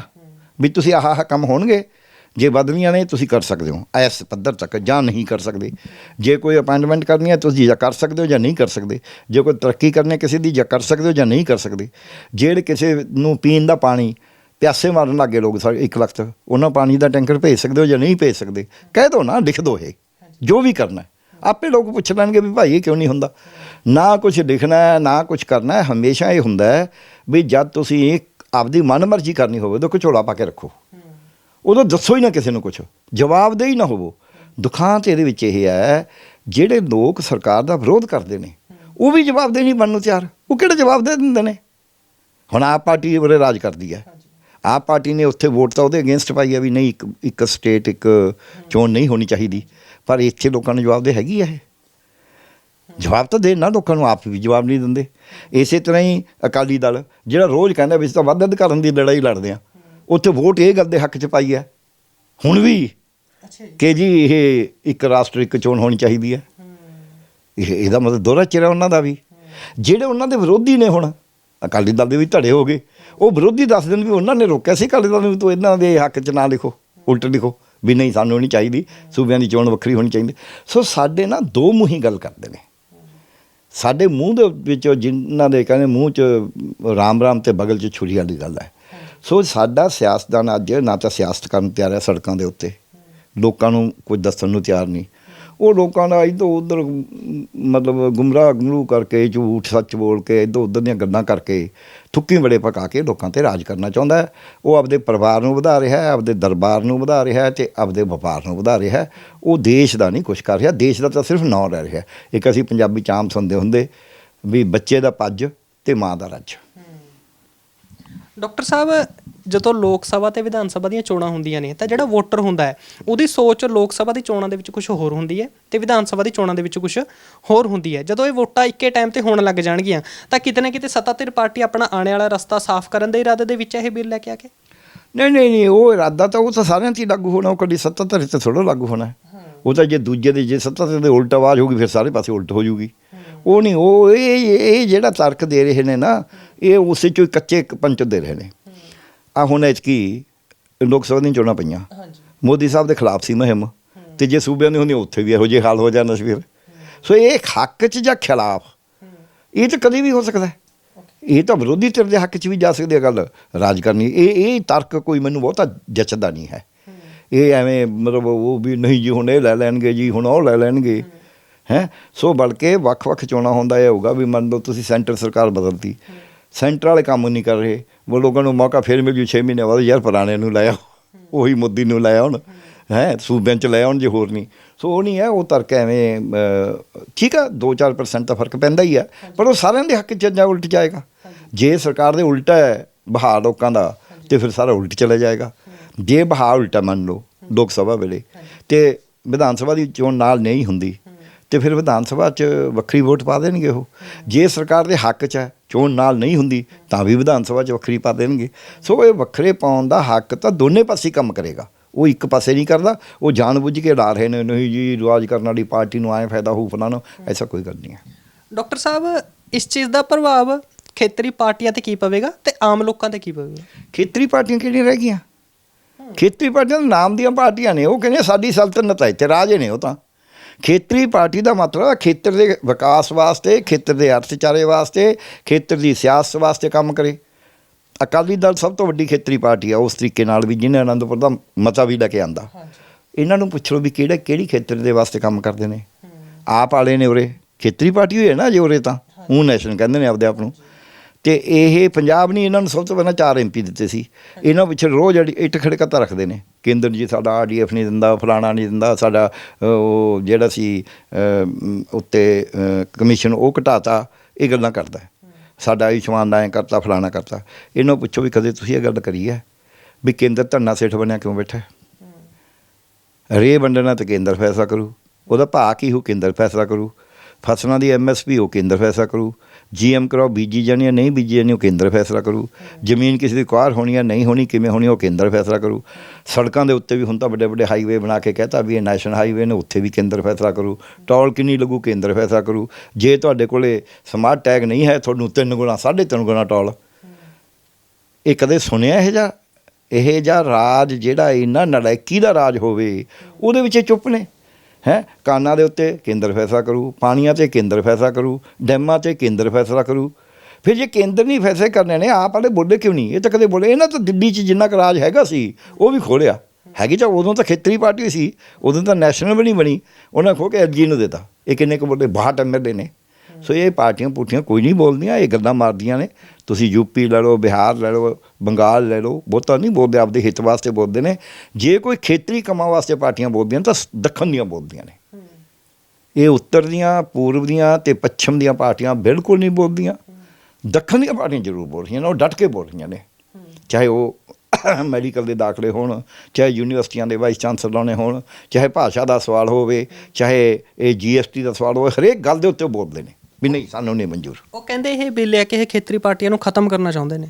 ਵੀ ਤੁਸੀਂ ਆਹ ਆਹ ਕੰਮ ਹੋਣਗੇ। ਜੇ ਬਦਲੀਆਂ ਨੇ, ਤੁਸੀਂ ਕਰ ਸਕਦੇ ਹੋ। ਇਸ ਪੱਧਰ ਤੱਕ ਜਾਂ ਨਹੀਂ ਕਰ ਸਕਦੇ। ਜੇ ਕੋਈ ਅਪਾਇੰਟਮੈਂਟ ਕਰਨੀ ਹੈ, ਤੁਸੀਂ ਜਾਂ ਕਰ ਸਕਦੇ ਹੋ ਜਾਂ ਨਹੀਂ ਕਰ ਸਕਦੇ। ਜੇ ਕੋਈ ਤਰੱਕੀ ਕਰਨੀ ਹੈ ਕਿਸੇ ਦੀ, ਜਾਂ ਕਰ ਸਕਦੇ ਹੋ ਜਾਂ ਨਹੀਂ ਕਰ ਸਕਦੇ। ਜਿਹੜੇ ਕਿਸੇ ਨੂੰ ਪੀਣ ਦਾ ਪਾਣੀ ਪਿਆਸੇ ਮਾਰਨ ਲੱਗੇ ਲੋਕ ਸਾਰੇ ਇੱਕ ਲੱਖ ਤੱਕ ਉਹਨਾਂ ਪਾਣੀ ਦਾ ਟੈਂਕਰ ਭੇਜ ਸਕਦੇ ਹੋ ਜਾਂ ਨਹੀਂ ਭੇਜ ਸਕਦੇ। ਕਹਿ ਦਿਓ ਨਾ, ਲਿਖ ਦਿਓ ਇਹ। ਜੋ ਵੀ ਕਰਨਾ ਆਪੇ ਲੋਕ ਪੁੱਛ ਲੈਣਗੇ ਵੀ ਭਾਈ ਇਹ ਕਿਉਂ ਨਹੀਂ ਹੁੰਦਾ? ਨਾ ਕੁਝ ਲਿਖਣਾ ਹੈ, ਨਾ ਕੁਝ ਕਰਨਾ ਹੈ। ਹਮੇਸ਼ਾ ਇਹ ਹੁੰਦਾ ਹੈ ਵੀ ਜਦ ਤੁਸੀਂ ਆਪਦੀ ਮਨਮਰਜ਼ੀ ਕਰਨੀ ਹੋਵੇ ਤਾਂ ਝੋਲਾ ਪਾ ਕੇ ਰੱਖੋ। ਉਦੋਂ ਦੱਸੋ ਹੀ ਨਾ ਕਿਸੇ ਨੂੰ ਕੁਝ ਜਵਾਬ ਦੇ ਹੀ ਨਾ ਹੋਵੋ। ਦੁਖਾਂਤ ਇਹਦੇ ਵਿੱਚ ਇਹ ਹੈ, ਜਿਹੜੇ ਲੋਕ ਸਰਕਾਰ ਦਾ ਵਿਰੋਧ ਕਰਦੇ ਨੇ, ਉਹ ਵੀ ਜਵਾਬ ਦੇ ਨਹੀਂ ਬਣਨ ਨੂੰ ਤਿਆਰ। ਉਹ ਕਿਹੜੇ ਜਵਾਬ ਦੇ ਦਿੰਦੇ ਨੇ? ਹੁਣ ਆਪ ਪਾਰਟੀ ਉਰੇ ਰਾਜ ਕਰਦੀ ਹੈ। ਆਪ ਪਾਰਟੀ ਨੇ ਉੱਥੇ ਵੋਟ ਤਾਂ ਉਹਦੇ ਅਗੇਂਸਟ ਪਾਈ ਹੈ ਵੀ ਨਹੀਂ, ਇੱਕ ਇੱਕ ਸਟੇਟ, ਇੱਕ ਚੋਣ ਨਹੀਂ ਹੋਣੀ ਚਾਹੀਦੀ। ਪਰ ਇੱਥੇ ਲੋਕਾਂ ਨੂੰ ਜਵਾਬ ਦੇ ਹੈਗੀ ਹੈ ਇਹ। ਜਵਾਬ ਤਾਂ ਦੇ ਨਾ ਲੋਕਾਂ ਨੂੰ, ਆਪ ਵੀ ਜਵਾਬ ਨਹੀਂ ਦਿੰਦੇ। ਇਸੇ ਤਰ੍ਹਾਂ ਹੀ ਅਕਾਲੀ ਦਲ, ਜਿਹੜਾ ਰੋਜ਼ ਕਹਿੰਦਾ ਵੀ ਤਾਂ ਵੱਧ ਅਧਿਕਾਰਾਂ ਦੀ ਲੜਾਈ ਲੜਦੇ ਆ ਉੱਥੇ ਵੋਟ ਇਹ ਗੱਲ ਦੇ ਹੱਕ 'ਚ ਪਾਈ ਹੈ। ਹੁਣ ਵੀ ਕਿ ਜੀ ਇਹ ਇੱਕ ਰਾਸ਼ਟਰ ਇੱਕ ਚੋਣ ਹੋਣੀ ਚਾਹੀਦੀ ਹੈ। ਇਹ ਇਹਦਾ ਮਤਲਬ ਦੋਹਰਾ ਚਿਹਰਾ ਉਹਨਾਂ ਦਾ ਵੀ। ਜਿਹੜੇ ਉਹਨਾਂ ਦੇ ਵਿਰੋਧੀ ਨੇ ਹੁਣ ਅਕਾਲੀ ਦਲ ਦੇ ਵੀ ਧੜੇ ਹੋ ਗਏ ਉਹ ਵਿਰੋਧੀ ਦੱਸ ਦੇਣ ਵੀ ਉਹਨਾਂ ਨੇ ਰੋਕਿਆ ਸੀ ਅਕਾਲੀ ਦਲ ਨੂੰ ਤੂੰ ਇਹਨਾਂ ਦੇ ਹੱਕ 'ਚ ਨਾ ਲਿਖੋ ਉਲਟ ਲਿਖੋ ਵੀ ਨਹੀਂ ਸਾਨੂੰ ਨਹੀਂ ਚਾਹੀਦੀ ਸੂਬਿਆਂ ਦੀ ਚੋਣ ਵੱਖਰੀ ਹੋਣੀ ਚਾਹੀਦੀ। ਸੋ ਸਾਡੇ ਨਾ ਦੋ ਮੂੰਹੀ ਗੱਲ ਕਰਦੇ ਨੇ। ਸਾਡੇ ਮੂੰਹ ਦੇ ਵਿੱਚ ਜਿਨ੍ਹਾਂ ਦੇ ਕਹਿੰਦੇ ਮੂੰਹ 'ਚ ਰਾਮ ਰਾਮ ਤੇ ਬਗਲ 'ਚ ਛੁਰੀ ਵਾਲੀ ਗੱਲ ਹੈ। ਸੋ ਸਾਡਾ ਸਿਆਸਤਦਾਨ ਅੱਜ ਨਾ ਤਾਂ ਸਿਆਸਤ ਕਰਨ ਨੂੰ ਤਿਆਰ ਹੈ ਸੜਕਾਂ ਦੇ ਉੱਤੇ। ਲੋਕਾਂ ਨੂੰ ਕੁਝ ਦੱਸਣ ਨੂੰ ਤਿਆਰ ਨਹੀਂ। ਉਹ ਲੋਕਾਂ ਦਾ ਇੱਧਰ ਉੱਧਰ ਮਤਲਬ ਗੁੰਮਰਾਹ ਗੁੰਮਰੂ ਕਰਕੇ, ਝੂਠ ਸੱਚ ਬੋਲ ਕੇ, ਇੱਧਰ ਉੱਧਰ ਦੀਆਂ ਗੱਲਾਂ ਕਰਕੇ ਥੁੱਕੀ ਬੜੇ ਪਕਾ ਕੇ ਲੋਕਾਂ ਤੇ ਰਾਜ ਕਰਨਾ ਚਾਹੁੰਦਾ ਹੈ। ਉਹ ਆਪਦੇ ਪਰਿਵਾਰ ਨੂੰ ਵਧਾ ਰਿਹਾ ਹੈ, ਆਪਦੇ ਦਰਬਾਰ ਨੂੰ ਵਧਾ ਰਿਹਾ ਹੈ ਤੇ ਆਪਦੇ ਵਪਾਰ ਨੂੰ ਵਧਾ ਰਿਹਾ ਹੈ। ਉਹ ਦੇਸ਼ ਦਾ ਨਹੀਂ ਕੁਝ ਕਰ ਰਿਹਾ, ਦੇਸ਼ ਦਾ ਤਾਂ ਸਿਰਫ ਨਾਂ ਰਹਿ ਰਿਹਾ ਇੱਕ ਅਸੀਂ ਪੰਜਾਬੀ ਚ ਆਮ ਸੁਣਦੇ ਹੁੰਦੇ ਵੀ ਬੱਚੇ ਦਾ ਪੱਜ ਤੇ ਮਾਂ ਦਾ ਰੱਜ। ਡਾਕਟਰ ਸਾਹਿਬ, ਜਦੋਂ ਲੋਕ ਸਭਾ ਤੇ ਵਿਧਾਨ ਸਭਾ ਦੀਆਂ ਚੋਣਾਂ ਹੁੰਦੀਆਂ ਨੇ, ਤਾਂ ਜਿਹੜਾ ਵੋਟਰ ਹੁੰਦਾ ਹੈ, ਉਹਦੀ ਸੋਚ ਲੋਕ ਸਭਾ ਦੀ ਚੋਣਾਂ ਦੇ ਵਿੱਚ ਕੁਝ ਹੋਰ ਹੁੰਦੀ ਹੈ ਤੇ ਵਿਧਾਨ ਸਭਾ ਦੀ ਚੋਣਾਂ ਦੇ ਵਿੱਚ ਕੁਝ ਹੋਰ ਹੁੰਦੀ ਹੈ। ਜਦੋਂ ਇਹ ਵੋਟਾਂ ਇੱਕੇ ਟਾਈਮ ਤੇ ਹੋਣ ਲੱਗ ਜਾਣਗੀਆਂ, ਤਾਂ ਕਿਤੇ ਨਾ ਕਿਤੇ ਸੱਤਾਧਿਰ ਪਾਰਟੀ ਆਪਣਾ ਆਉਣ ਵਾਲਾ ਰਸਤਾ ਸਾਫ਼ ਕਰਨ ਦੇ ਇਰਾਦੇ ਦੇ ਵਿੱਚ ਇਹ ਬਿੱਲ ਲੈ ਕੇ ਆ ਕੇ? ਨਹੀਂ ਨਹੀਂ ਨਹੀਂ, ਉਹ ਇਰਾਦਾ ਤਾਂ ਉਹ ਤਾਂ ਸਾਰਿਆਂ 'ਤੇ ਹੀ ਲਾਗੂ ਹੋਣਾ, ਉਹ ਕਦੀ ਸੱਤਾ ਧਰੇ ਤੇ ਥੋੜਾ ਲਾਗੂ ਹੋਣਾ। ਉਹ ਤਾਂ ਜੇ ਦੂਜੇ ਦੇ, ਜੇ ਸੱਤਾ ਧਰੇ ਦੇ ਉਲਟ ਆਵਾਜ਼ ਹੋਊਗੀ, ਫਿਰ ਸਾਰੇ ਪਾਸੇ ਉਲਟ ਹੋ ਜੂਗੀ ਉਹ ਨਹੀਂ ਉਹ ਇਹ ਇਹ ਜਿਹੜਾ ਤਰਕ ਦੇ ਰਹੇ ਨੇ ਨਾ ਇਹ ਉਸੇ ਚੋਂ ਕੱਚੇ ਪੰਚ ਦੇ ਰਹੇ ਨੇ। ਆ ਹੁਣ ਐਤਕੀ ਲੋਕ ਸਭਾ ਦੀਆਂ ਚੋਣਾਂ ਪਈਆਂ। ਹਾਂਜੀ। ਮੋਦੀ ਸਾਹਿਬ ਦੇ ਖਿਲਾਫ ਸੀ ਮੁਹਿੰਮ। ਤੇ ਜੇ ਸੂਬਿਆਂ ਦੀ ਹੁੰਦੀ ਉੱਥੇ ਵੀ ਇਹੋ ਜਿਹੇ ਹਾਲ ਹੋ ਜਾਣਾ ਸੀ ਫਿਰ ਸੋ ਇਹ ਹੱਕ 'ਚ ਜਾਂ ਖਿਲਾਫ? ਇਹ ਤਾਂ ਕਦੇ ਵੀ ਹੋ ਸਕਦਾ ਹੈ। ਇਹ ਤਾਂ ਵਿਰੋਧੀ ਧਿਰ ਦੇ ਹੱਕ 'ਚ ਵੀ ਜਾ ਸਕਦੀ ਹੈ ਗੱਲ ਰਾਜ ਕਰਨੀ ਇਹ ਇਹ ਤਰਕ ਕੋਈ ਮੈਨੂੰ ਬਹੁਤਾ ਜਚਦਾ ਨਹੀਂ ਹੈ। ਇਹ ਐਵੇਂ ਮਤਲਬ ਉਹ ਵੀ ਨਹੀਂ ਜੀ ਹੁਣ ਇਹ ਲੈ ਲੈਣਗੇ ਜੀ ਹੁਣ ਉਹ ਲੈ ਲੈਣਗੇ। ਹੈ? ਸੋ ਬਲਕਿ ਵੱਖ-ਵੱਖ ਚੋਣਾਂ ਹੁੰਦਾ ਇਹ ਹੋਊਗਾ ਵੀ ਮੰਨ ਲਓ ਤੁਸੀਂ ਸੈਂਟਰ ਸਰਕਾਰ ਬਦਲਤੀ, ਸੈਂਟਰ ਵਾਲੇ ਕੰਮ ਨਹੀਂ ਕਰ ਰਹੇ ਉਹ ਲੋਕਾਂ ਨੂੰ ਮੌਕਾ ਫੇਰ ਮਿਲ ਜੂ 6 ਮਹੀਨੇ ਬਾਅਦ ਯਾਰ ਪੁਰਾਣੇ ਨੂੰ ਲੈ ਆਓ, ਉਹੀ ਮੁੱਦੀ ਨੂੰ ਲੈ ਆਉਣ, ਹੈ? ਸੂਬਿਆਂ ਚ ਲੈ ਆਉਣ ਜੇ ਹੋਰ ਨਹੀਂ। ਸੋ ਉਹ ਨਹੀਂ ਹੈ, ਉਹ ਤਰਕ ਐਵੇਂ ਠੀਕ ਆ 2-4% ਤਾਂ ਫ਼ਰਕ ਪੈਂਦਾ ਹੀ ਹੈ ਪਰ ਉਹ ਸਾਰਿਆਂ ਦੇ ਹੱਕ ਚ ਜਾਂ ਉਲਟ ਜਾਏਗਾ। ਜੇ ਸਰਕਾਰ ਦੇ ਉਲਟਾ ਹੈ ਬਹਾਅ ਲੋਕਾਂ ਦਾ, ਤੇ ਫਿਰ ਸਾਰਾ ਉਲਟ ਚਲਾ ਜਾਏਗਾ। ਜੇ ਬਹਾਅ ਉਲਟਾ ਮੰਨ ਲਓ, ਲੋਕ ਸਭਾ ਵੇਲੇ, ਤੇ ਵਿਧਾਨ ਸਭਾ ਦੀ ਚੋਣ ਨਾਲ ਨਹੀਂ ਹੁੰਦੀ ਤੇ ਫਿਰ ਵਿਧਾਨ ਸਭਾ 'ਚ ਵੱਖਰੀ ਵੋਟ ਪਾ ਦੇਣਗੇ ਉਹ। ਜੇ ਸਰਕਾਰ ਦੇ ਹੱਕ 'ਚ ਹੈ ਚੋਣ ਨਾਲ ਨਹੀਂ ਹੁੰਦੀ ਤਾਂ ਵੀ ਵਿਧਾਨ ਸਭਾ 'ਚ ਵੱਖਰੀ ਪਾ ਦੇਣਗੇ। ਸੋ ਇਹ ਵੱਖਰੇ ਪਾਉਣ ਦਾ ਹੱਕ ਤਾਂ ਦੋਨੇ ਪਾਸੇ ਕੰਮ ਕਰੇਗਾ। ਉਹ ਇੱਕ ਪਾਸੇ ਨਹੀਂ ਕਰਦਾ ਉਹ ਜਾਣਬੁੱਝ ਕੇ ਲਾ ਰਹੇ ਨੇ ਨਹੀਂ ਜੀ ਰਾਜ ਕਰਨ ਵਾਲੀ ਪਾਰਟੀ ਨੂੰ ਆਏ ਫਾਇਦਾ ਹੋਊ ਫਲਾਣਾ ਐਸਾ ਕੋਈ ਗੱਲ ਨਹੀਂ ਹੈ। ਡਾਕਟਰ ਸਾਹਿਬ ਇਸ ਚੀਜ਼ ਦਾ ਪ੍ਰਭਾਵ ਖੇਤਰੀ ਪਾਰਟੀਆਂ ਤੇ ਕੀ ਪਵੇਗਾ ਤੇ ਆਮ ਲੋਕਾਂ ਤੇ ਕੀ ਪਵੇਗਾ? ਖੇਤਰੀ ਪਾਰਟੀਆਂ ਕਿਹੜੀਆਂ ਰਹਿ ਗਈਆਂ? ਖੇਤਰੀ ਪਾਰਟੀਆਂ ਦਾ ਨਾਮ ਦੀਆਂ ਪਾਰਟੀਆਂ ਨੇ ਉਹ ਕਹਿੰਦੇ ਸਾਡੀ ਸਲਤਨਤ ਹੈ ਤੇ ਰਾਜੇ ਨੇ ਉਹ ਤਾਂ। ਖੇਤਰੀ ਪਾਰਟੀ ਦਾ ਮਤਲਬ ਹੈ ਖੇਤਰ ਦੇ ਵਿਕਾਸ ਵਾਸਤੇ ਖੇਤਰ ਦੇ ਅਰਥਚਾਰੇ ਵਾਸਤੇ ਖੇਤਰ ਦੀ ਸਿਆਸਤ ਵਾਸਤੇ ਕੰਮ ਕਰੇ। ਅਕਾਲੀ ਦਲ ਸਭ ਤੋਂ ਵੱਡੀ ਖੇਤਰੀ ਪਾਰਟੀ ਆ ਉਸ ਤਰੀਕੇ ਨਾਲ ਵੀ ਜਿਹਨੇ ਆਨੰਦਪੁਰ ਦਾ ਮਤਾ ਵੀ ਲੈ ਕੇ ਆਂਦਾ। ਇਹਨਾਂ ਨੂੰ ਪੁੱਛ ਲਓ ਵੀ ਕਿਹੜੇ ਕਿਹੜੀ ਖੇਤਰ ਦੇ ਵਾਸਤੇ ਕੰਮ ਕਰਦੇ ਨੇ। ਆਪ ਵਾਲੇ ਨੇ ਉਰੇ ਖੇਤਰੀ ਪਾਰਟੀ ਹੋਈ ਹੈ ਨਾ ਜੇ ਉਰੇ ਤਾਂ ਉਹ ਨੈਸ਼ਨ ਕਹਿੰਦੇ ਨੇ ਆਪਦੇ ਆਪ ਨੂੰ। ਤੇ ਇਹ ਪੰਜਾਬ ਨਹੀਂ, ਇਹਨਾਂ ਨੂੰ ਸਭ ਤੋਂ ਪਹਿਲਾਂ ਚਾਰ ਐਮਪੀ ਦਿੱਤੇ ਸੀ। ਇਹਨਾਂ ਪਿੱਛੇ ਰੋਜ਼ ਜਿਹੜੀ ਇੱਟ ਖੜਕਤਾ ਰੱਖਦੇ ਨੇ। ਕੇਂਦਰ ਜੀ ਸਾਡਾ ਆਰਡੀਐਫ ਨਹੀਂ ਦਿੰਦਾ, ਫਲਾਣਾ ਨਹੀਂ ਦਿੰਦਾ, ਸਾਡਾ ਉਹ ਜਿਹੜਾ ਸੀ ਉੱਤੇ ਕਮਿਸ਼ਨ ਉਹ ਘਟਾਤਾ, ਇਹ ਗੱਲਾਂ ਕਰਦਾ ਸਾਡਾ ਆਯੁਸ਼ਮਾਨ ਦਾ ਐਂ ਕਰਤਾ, ਫਲਾਣਾ ਕਰਤਾ। ਇਹਨੂੰ ਪੁੱਛੋ ਵੀ ਕਦੇ ਤੁਸੀਂ ਇਹ ਗੱਲ ਕਰੀ ਹੈ ਵੀ ਕੇਂਦਰ ਧੰਨਾ ਸੇਠ ਬਣਿਆ ਕਿਉਂ ਬੈਠਾ ਹੈ? ਰੇ ਵੰਡਣਾ ਤੇ ਕੇਂਦਰ ਫੈਸਲਾ ਕਰੂ। ਉਹਦਾ ਭਾਅ ਕੀ ਹੋ, ਕੇਂਦਰ ਫੈਸਲਾ ਕਰੂ। ਫਸਲਾਂ ਦੀ ਐਮਐਸਪੀ ਉਹ ਕੇਂਦਰ ਫੈਸਲਾ ਕਰੂ। ਜੀਐਮ ਕਰਾਓ, ਬੀਜੀ ਜਾਣੀ ਹੈ ਨਹੀਂ ਬੀਜੀ ਜਾਣੀ, ਉਹ ਕੇਂਦਰ ਫੈਸਲਾ ਕਰੂ। ਜ਼ਮੀਨ ਕਿਸੇ ਦੀ ਕੁਆਰ ਹੋਣੀ ਹੈ ਨਹੀਂ ਹੋਣੀ, ਕਿਵੇਂ ਹੋਣੀ, ਉਹ ਕੇਂਦਰ ਫੈਸਲਾ ਕਰੂ। ਸੜਕਾਂ ਦੇ ਉੱਤੇ ਵੀ ਹੁਣ ਤਾਂ ਵੱਡੇ ਵੱਡੇ ਹਾਈਵੇ ਬਣਾ ਕੇ ਕਹਤਾ ਵੀ ਇਹ ਨੈਸ਼ਨਲ ਹਾਈਵੇ ਨੇ, ਉੱਥੇ ਵੀ ਕੇਂਦਰ ਫੈਸਲਾ ਕਰੂ। ਟੋਲ ਕਿੰਨੀ ਲੱਗੂ, ਕੇਂਦਰ ਫੈਸਲਾ ਕਰੂ। ਜੇ ਤੁਹਾਡੇ ਕੋਲੇ ਸਮਾਰਟ ਟੈਗ ਨਹੀਂ ਹੈ, ਤੁਹਾਨੂੰ ਤਿੰਨ ਗੁਣਾ, ਸਾਢੇ ਤਿੰਨ ਗੁਣਾ ਟੋਲ। ਇਹ ਕਦੇ ਸੁਣਿਆ ਇਹ ਜਾਂ ਇਹ ਜਾਂ ਰਾਜ ਜਿਹੜਾ ਇੰਨਾ ਨਲਾਇਕੀ ਦਾ ਰਾਜ ਹੋਵੇ, ਉਹਦੇ ਵਿੱਚ ਇਹ ਚੁੱਪ ਨੇ। ਹੈ? ਕਾਨਾਂ ਦੇ ਉੱਤੇ ਕੇਂਦਰ ਫੈਸਲਾ ਕਰੂ, ਪਾਣੀਆਂ ਤੇ ਕੇਂਦਰ ਫੈਸਲਾ ਕਰੂ, ਡੈਮਾਂ ਤੇ ਕੇਂਦਰ ਫੈਸਲਾ ਕਰੂ। ਫਿਰ ਜੇ ਕੇਂਦਰ ਨਹੀਂ ਫੈਸਲੇ ਕਰਨੇ ਨੇ, ਆਪ ਵਾਲੇ ਬੋਲੇ ਕਿਉਂ ਨਹੀਂ? ਇਹ ਤਾਂ ਕਦੇ ਬੋਲੇ, ਇਹਨਾਂ ਤਾਂ ਦਿੱਲੀ 'ਚ ਜਿੰਨਾ ਕੁ ਰਾਜ ਹੈਗਾ ਸੀ, ਉਹ ਵੀ ਖੋਲਿਆ ਹੈਗੀ ਤਾਂ ਉਦੋਂ ਤਾਂ ਖੇਤਰੀ ਪਾਰਟੀ ਸੀ, ਉਦੋਂ ਤਾਂ ਨੈਸ਼ਨਲ ਵੀ ਨਹੀਂ ਬਣੀ, ਉਹਨਾਂ ਖੋ ਕੇ ਐਲਜੀ ਨੂੰ ਦਿੱਤਾ। ਇਹ ਕਿੰਨੇ ਕੁ ਬੋਲੇ 62 ਐਮਐਲਏ ਨੇ। ਸੋ ਇਹ ਪਾਰਟੀਆਂ ਪੁੱਠੀਆਂ ਕੋਈ ਨਹੀਂ ਬੋਲਦੀਆਂ ਇਹ ਗੱਲਾਂ ਮਾਰਦੀਆਂ ਨੇ। ਤੁਸੀਂ ਯੂਪੀ ਲੈ ਲਓ ਬਿਹਾਰ ਲੈ ਲਓ ਬੰਗਾਲ ਲੈ ਲਓ ਬਹੁਤਾ ਨਹੀਂ ਬੋਲਦੇ ਆਪਦੇ ਹਿੱਤ ਵਾਸਤੇ ਬੋਲਦੇ ਨੇ। ਜੇ ਕੋਈ ਖੇਤਰੀ ਕੰਮਾਂ ਵਾਸਤੇ ਪਾਰਟੀਆਂ ਬੋਲਦੀਆਂ ਤਾਂ ਦੱਖਣ ਦੀਆਂ ਬੋਲਦੀਆਂ ਨੇ। ਇਹ ਉੱਤਰ ਦੀਆਂ ਪੂਰਬ ਦੀਆਂ ਤੇ ਪੱਛਮ ਦੀਆਂ ਪਾਰਟੀਆਂ ਬਿਲਕੁਲ ਨਹੀਂ ਬੋਲਦੀਆਂ। ਦੱਖਣ ਦੀਆਂ ਪਾਰਟੀਆਂ ਜ਼ਰੂਰ ਬੋਲ ਰਹੀਆਂ ਨੇ ਉਹ ਡਟ ਕੇ ਬੋਲ ਰਹੀਆਂ ਨੇ। ਚਾਹੇ ਉਹ ਮੈਡੀਕਲ ਦੇ ਦਾਖਲੇ ਹੋਣ ਚਾਹੇ ਯੂਨੀਵਰਸਿਟੀਆਂ ਦੇ ਵਾਈਸ ਚਾਂਸਲਰਾਂ ਹੋਣ ਚਾਹੇ ਭਾਸ਼ਾ ਦਾ ਸਵਾਲ ਹੋਵੇ ਚਾਹੇ ਇਹ ਜੀਐਸਟੀ ਦਾ ਸਵਾਲ ਹੋਵੇ ਹਰੇਕ ਗੱਲ ਦੇ ਉੱਤੇ ਬੋਲਦੇ ਨੇ। ਵੀ ਨਹੀਂ ਸਾਨੂੰ ਨਹੀਂ ਮਨਜ਼ੂਰ। ਉਹ ਕਹਿੰਦੇ ਇਹ ਬਿੱਲ ਹੈ ਕਿ ਇਹ ਖੇਤਰੀ ਪਾਰਟੀਆਂ ਨੂੰ ਖਤਮ ਕਰਨਾ ਚਾਹੁੰਦੇ ਨੇ।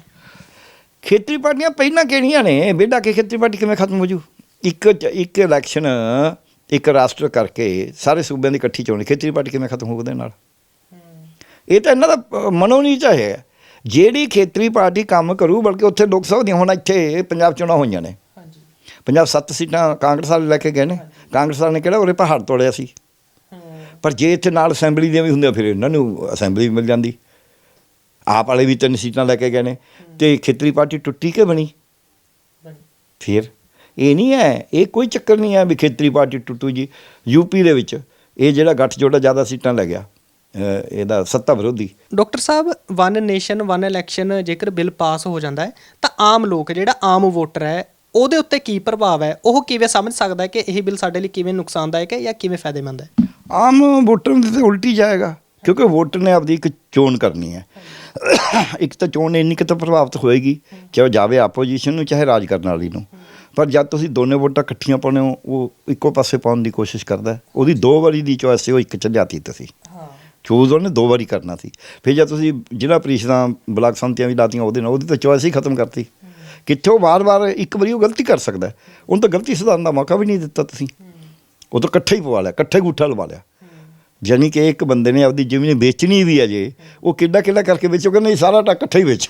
ਖੇਤਰੀ ਪਾਰਟੀਆਂ ਪਹਿਲਾਂ ਕਿਹੜੀਆਂ ਨੇ? ਬੇਟਾ ਕਿ ਖੇਤਰੀ ਪਾਰਟੀ ਕਿਵੇਂ ਖਤਮ ਹੋ ਜੂ? ਇੱਕ ਇੱਕ ਇਲੈਕਸ਼ਨ ਇੱਕ ਰਾਸ਼ਟਰ ਕਰਕੇ ਸਾਰੇ ਸੂਬਿਆਂ ਦੀ ਇਕੱਠੀ ਚੋਣ ਖੇਤਰੀ ਪਾਰਟੀ ਕਿਵੇਂ ਖਤਮ ਹੋ ਉਹਦੇ ਨਾਲ? ਇਹ ਤਾਂ ਇਹਨਾਂ ਦਾ ਮਨੋ ਨਹੀਂ ਚਾਹਿਆ ਜਿਹੜੀ ਖੇਤਰੀ ਪਾਰਟੀ ਕੰਮ ਕਰੂ ਬਲਕਿ ਉੱਥੇ ਲੋਕ ਸਭਾ ਦੀਆਂ ਹੁਣ ਇੱਥੇ ਪੰਜਾਬ ਚੋਣਾਂ ਹੋਈਆਂ ਨੇ। ਹਾਂਜੀ। ਪੰਜਾਬ ਸੱਤ ਸੀਟਾਂ ਕਾਂਗਰਸ ਵਾਲੇ ਲੈ ਕੇ ਗਏ ਨੇ। ਕਾਂਗਰਸ ਵਾਲੇ ਨੇ ਕਿਹੜਾ ਉਰੇ ਪਹਾੜ ਤੋੜਿਆ ਸੀ। ਪਰ ਜੇ ਇੱਥੇ ਨਾਲ ਅਸੈਂਬਲੀ ਦੀਆਂ ਵੀ ਹੁੰਦੀਆਂ, ਫਿਰ ਇਹਨਾਂ ਨੂੰ ਅਸੈਂਬਲੀ ਵੀ ਮਿਲ ਜਾਂਦੀ। ਆਪ ਵਾਲੇ ਵੀ ਤਿੰਨ ਸੀਟਾਂ ਲੈ ਕੇ ਗਏ ਨੇ। ਤੇ ਖੇਤਰੀ ਪਾਰਟੀ ਟੁੱਟੀ ਕਿ ਬਣੀ? ਫਿਰ ਇਹ ਨਹੀਂ ਹੈ, ਇਹ ਕੋਈ ਚੱਕਰ ਨਹੀਂ ਹੈ ਵੀ ਖੇਤਰੀ ਪਾਰਟੀ ਟੁੱਟੂ ਜੀ। ਯੂਪੀ ਦੇ ਵਿੱਚ ਇਹ ਜਿਹੜਾ ਗੱਠ ਜੋੜਾ ਜ਼ਿਆਦਾ ਸੀਟਾਂ ਲੈ ਗਿਆ। ਇਹਦਾ ਸੱਤਾ ਵਿਰੋਧੀ। ਡਾਕਟਰ ਸਾਹਿਬ ਵਨ ਨੇਸ਼ਨ ਵਨ ਇਲੈਕਸ਼ਨ ਜੇਕਰ ਬਿੱਲ ਪਾਸ ਹੋ ਜਾਂਦਾ ਹੈ, ਤਾਂ ਆਮ ਲੋਕ, ਜਿਹੜਾ ਆਮ ਵੋਟਰ ਹੈ, ਉਹਦੇ ਉੱਤੇ ਕੀ ਪ੍ਰਭਾਵ ਹੈ? ਉਹ ਕਿਵੇਂ ਸਮਝ ਸਕਦਾ ਹੈ ਕਿ ਇਹ ਬਿੱਲ ਸਾਡੇ ਲਈ ਕਿਵੇਂ ਨੁਕਸਾਨਦਾਇਕ ਹੈ ਜਾਂ ਕਿਵੇਂ ਫਾਇਦੇਮੰਦ ਹੈ? ਆਮ ਵੋਟਰ ਦੇ ਤੇ ਉਲਟੀ ਜਾਏਗਾ। ਕਿਉਂਕਿ ਵੋਟਰ ਨੇ ਆਪਦੀ ਇੱਕ ਚੋਣ ਕਰਨੀ ਹੈ। ਇੱਕ ਤਾਂ ਚੋਣ ਇੰਨੀ ਕੁ ਤਾਂ ਪ੍ਰਭਾਵਿਤ ਹੋਏਗੀ ਚਾਹੇ ਜਾਵੇ ਆਪੋਜੀਸ਼ਨ ਨੂੰ ਚਾਹੇ ਰਾਜ ਕਰਨ ਵਾਲੀ ਨੂੰ। ਪਰ ਜਦ ਤੁਸੀਂ ਦੋਨੇ ਵੋਟਾਂ ਇਕੱਠੀਆਂ ਪਾਉਂਦੇ ਹੋ ਉਹ ਇੱਕੋ ਪਾਸੇ ਪਾਉਣ ਦੀ ਕੋਸ਼ਿਸ਼ ਕਰਦਾ। ਉਹਦੀ ਦੋ ਵਾਰੀ ਦੀ ਚੋਇਸ ਸੀ ਉਹ ਇੱਕ ਚ ਲਿਆਤੀ ਤੁਸੀਂ। ਹਾਂ। ਚੂਜ਼ ਉਹਨੇ ਦੋ ਵਾਰੀ ਕਰਨਾ ਸੀ। ਫਿਰ ਜਦ ਤੁਸੀਂ ਜ਼ਿਲ੍ਹਾ ਪ੍ਰੀਸ਼ਦਾਂ ਬਲਾਕ ਸੰਮਤੀਆਂ ਵੀ ਲਾਤੀਆਂ ਉਹਦੇ ਨਾਲ ਉਹਦੀ ਤਾਂ ਚੋਇਸ ਹੀ ਖਤਮ ਕਰਤੀ। ਕਿੱਥੇ ਵਾਰ-ਵਾਰ ਇੱਕ ਵਾਰੀ ਉਹ ਗਲਤੀ ਕਰ ਸਕਦਾ। ਉਹਨੂੰ ਤਾਂ ਗਲਤੀ ਸੁਧਾਰਨ ਦਾ ਮੌਕਾ ਵੀ ਨਹੀਂ ਦਿੱਤਾ ਤੁਸੀਂ। ਉਹ ਤਾਂ ਇਕੱਠੇ ਹੀ ਪਵਾ ਲਿਆ ਇਕੱਠੇ ਗੁੱਠਾ ਲਵਾ ਲਿਆ। ਜਾਣੀ ਕਿ ਇੱਕ ਬੰਦੇ ਨੇ ਆਪਦੀ ਜ਼ਮੀਨ ਵੇਚਣੀ ਵੀ ਹੈ ਜੇ ਉਹ ਕਿੱਡਾ ਕਿੱਡਾ ਕਰਕੇ ਵੇਚੋਗੇ? ਨਹੀਂ ਸਾਰਾ ਟੱਕ ਇਕੱਠਾ ਹੀ ਵੇਚ।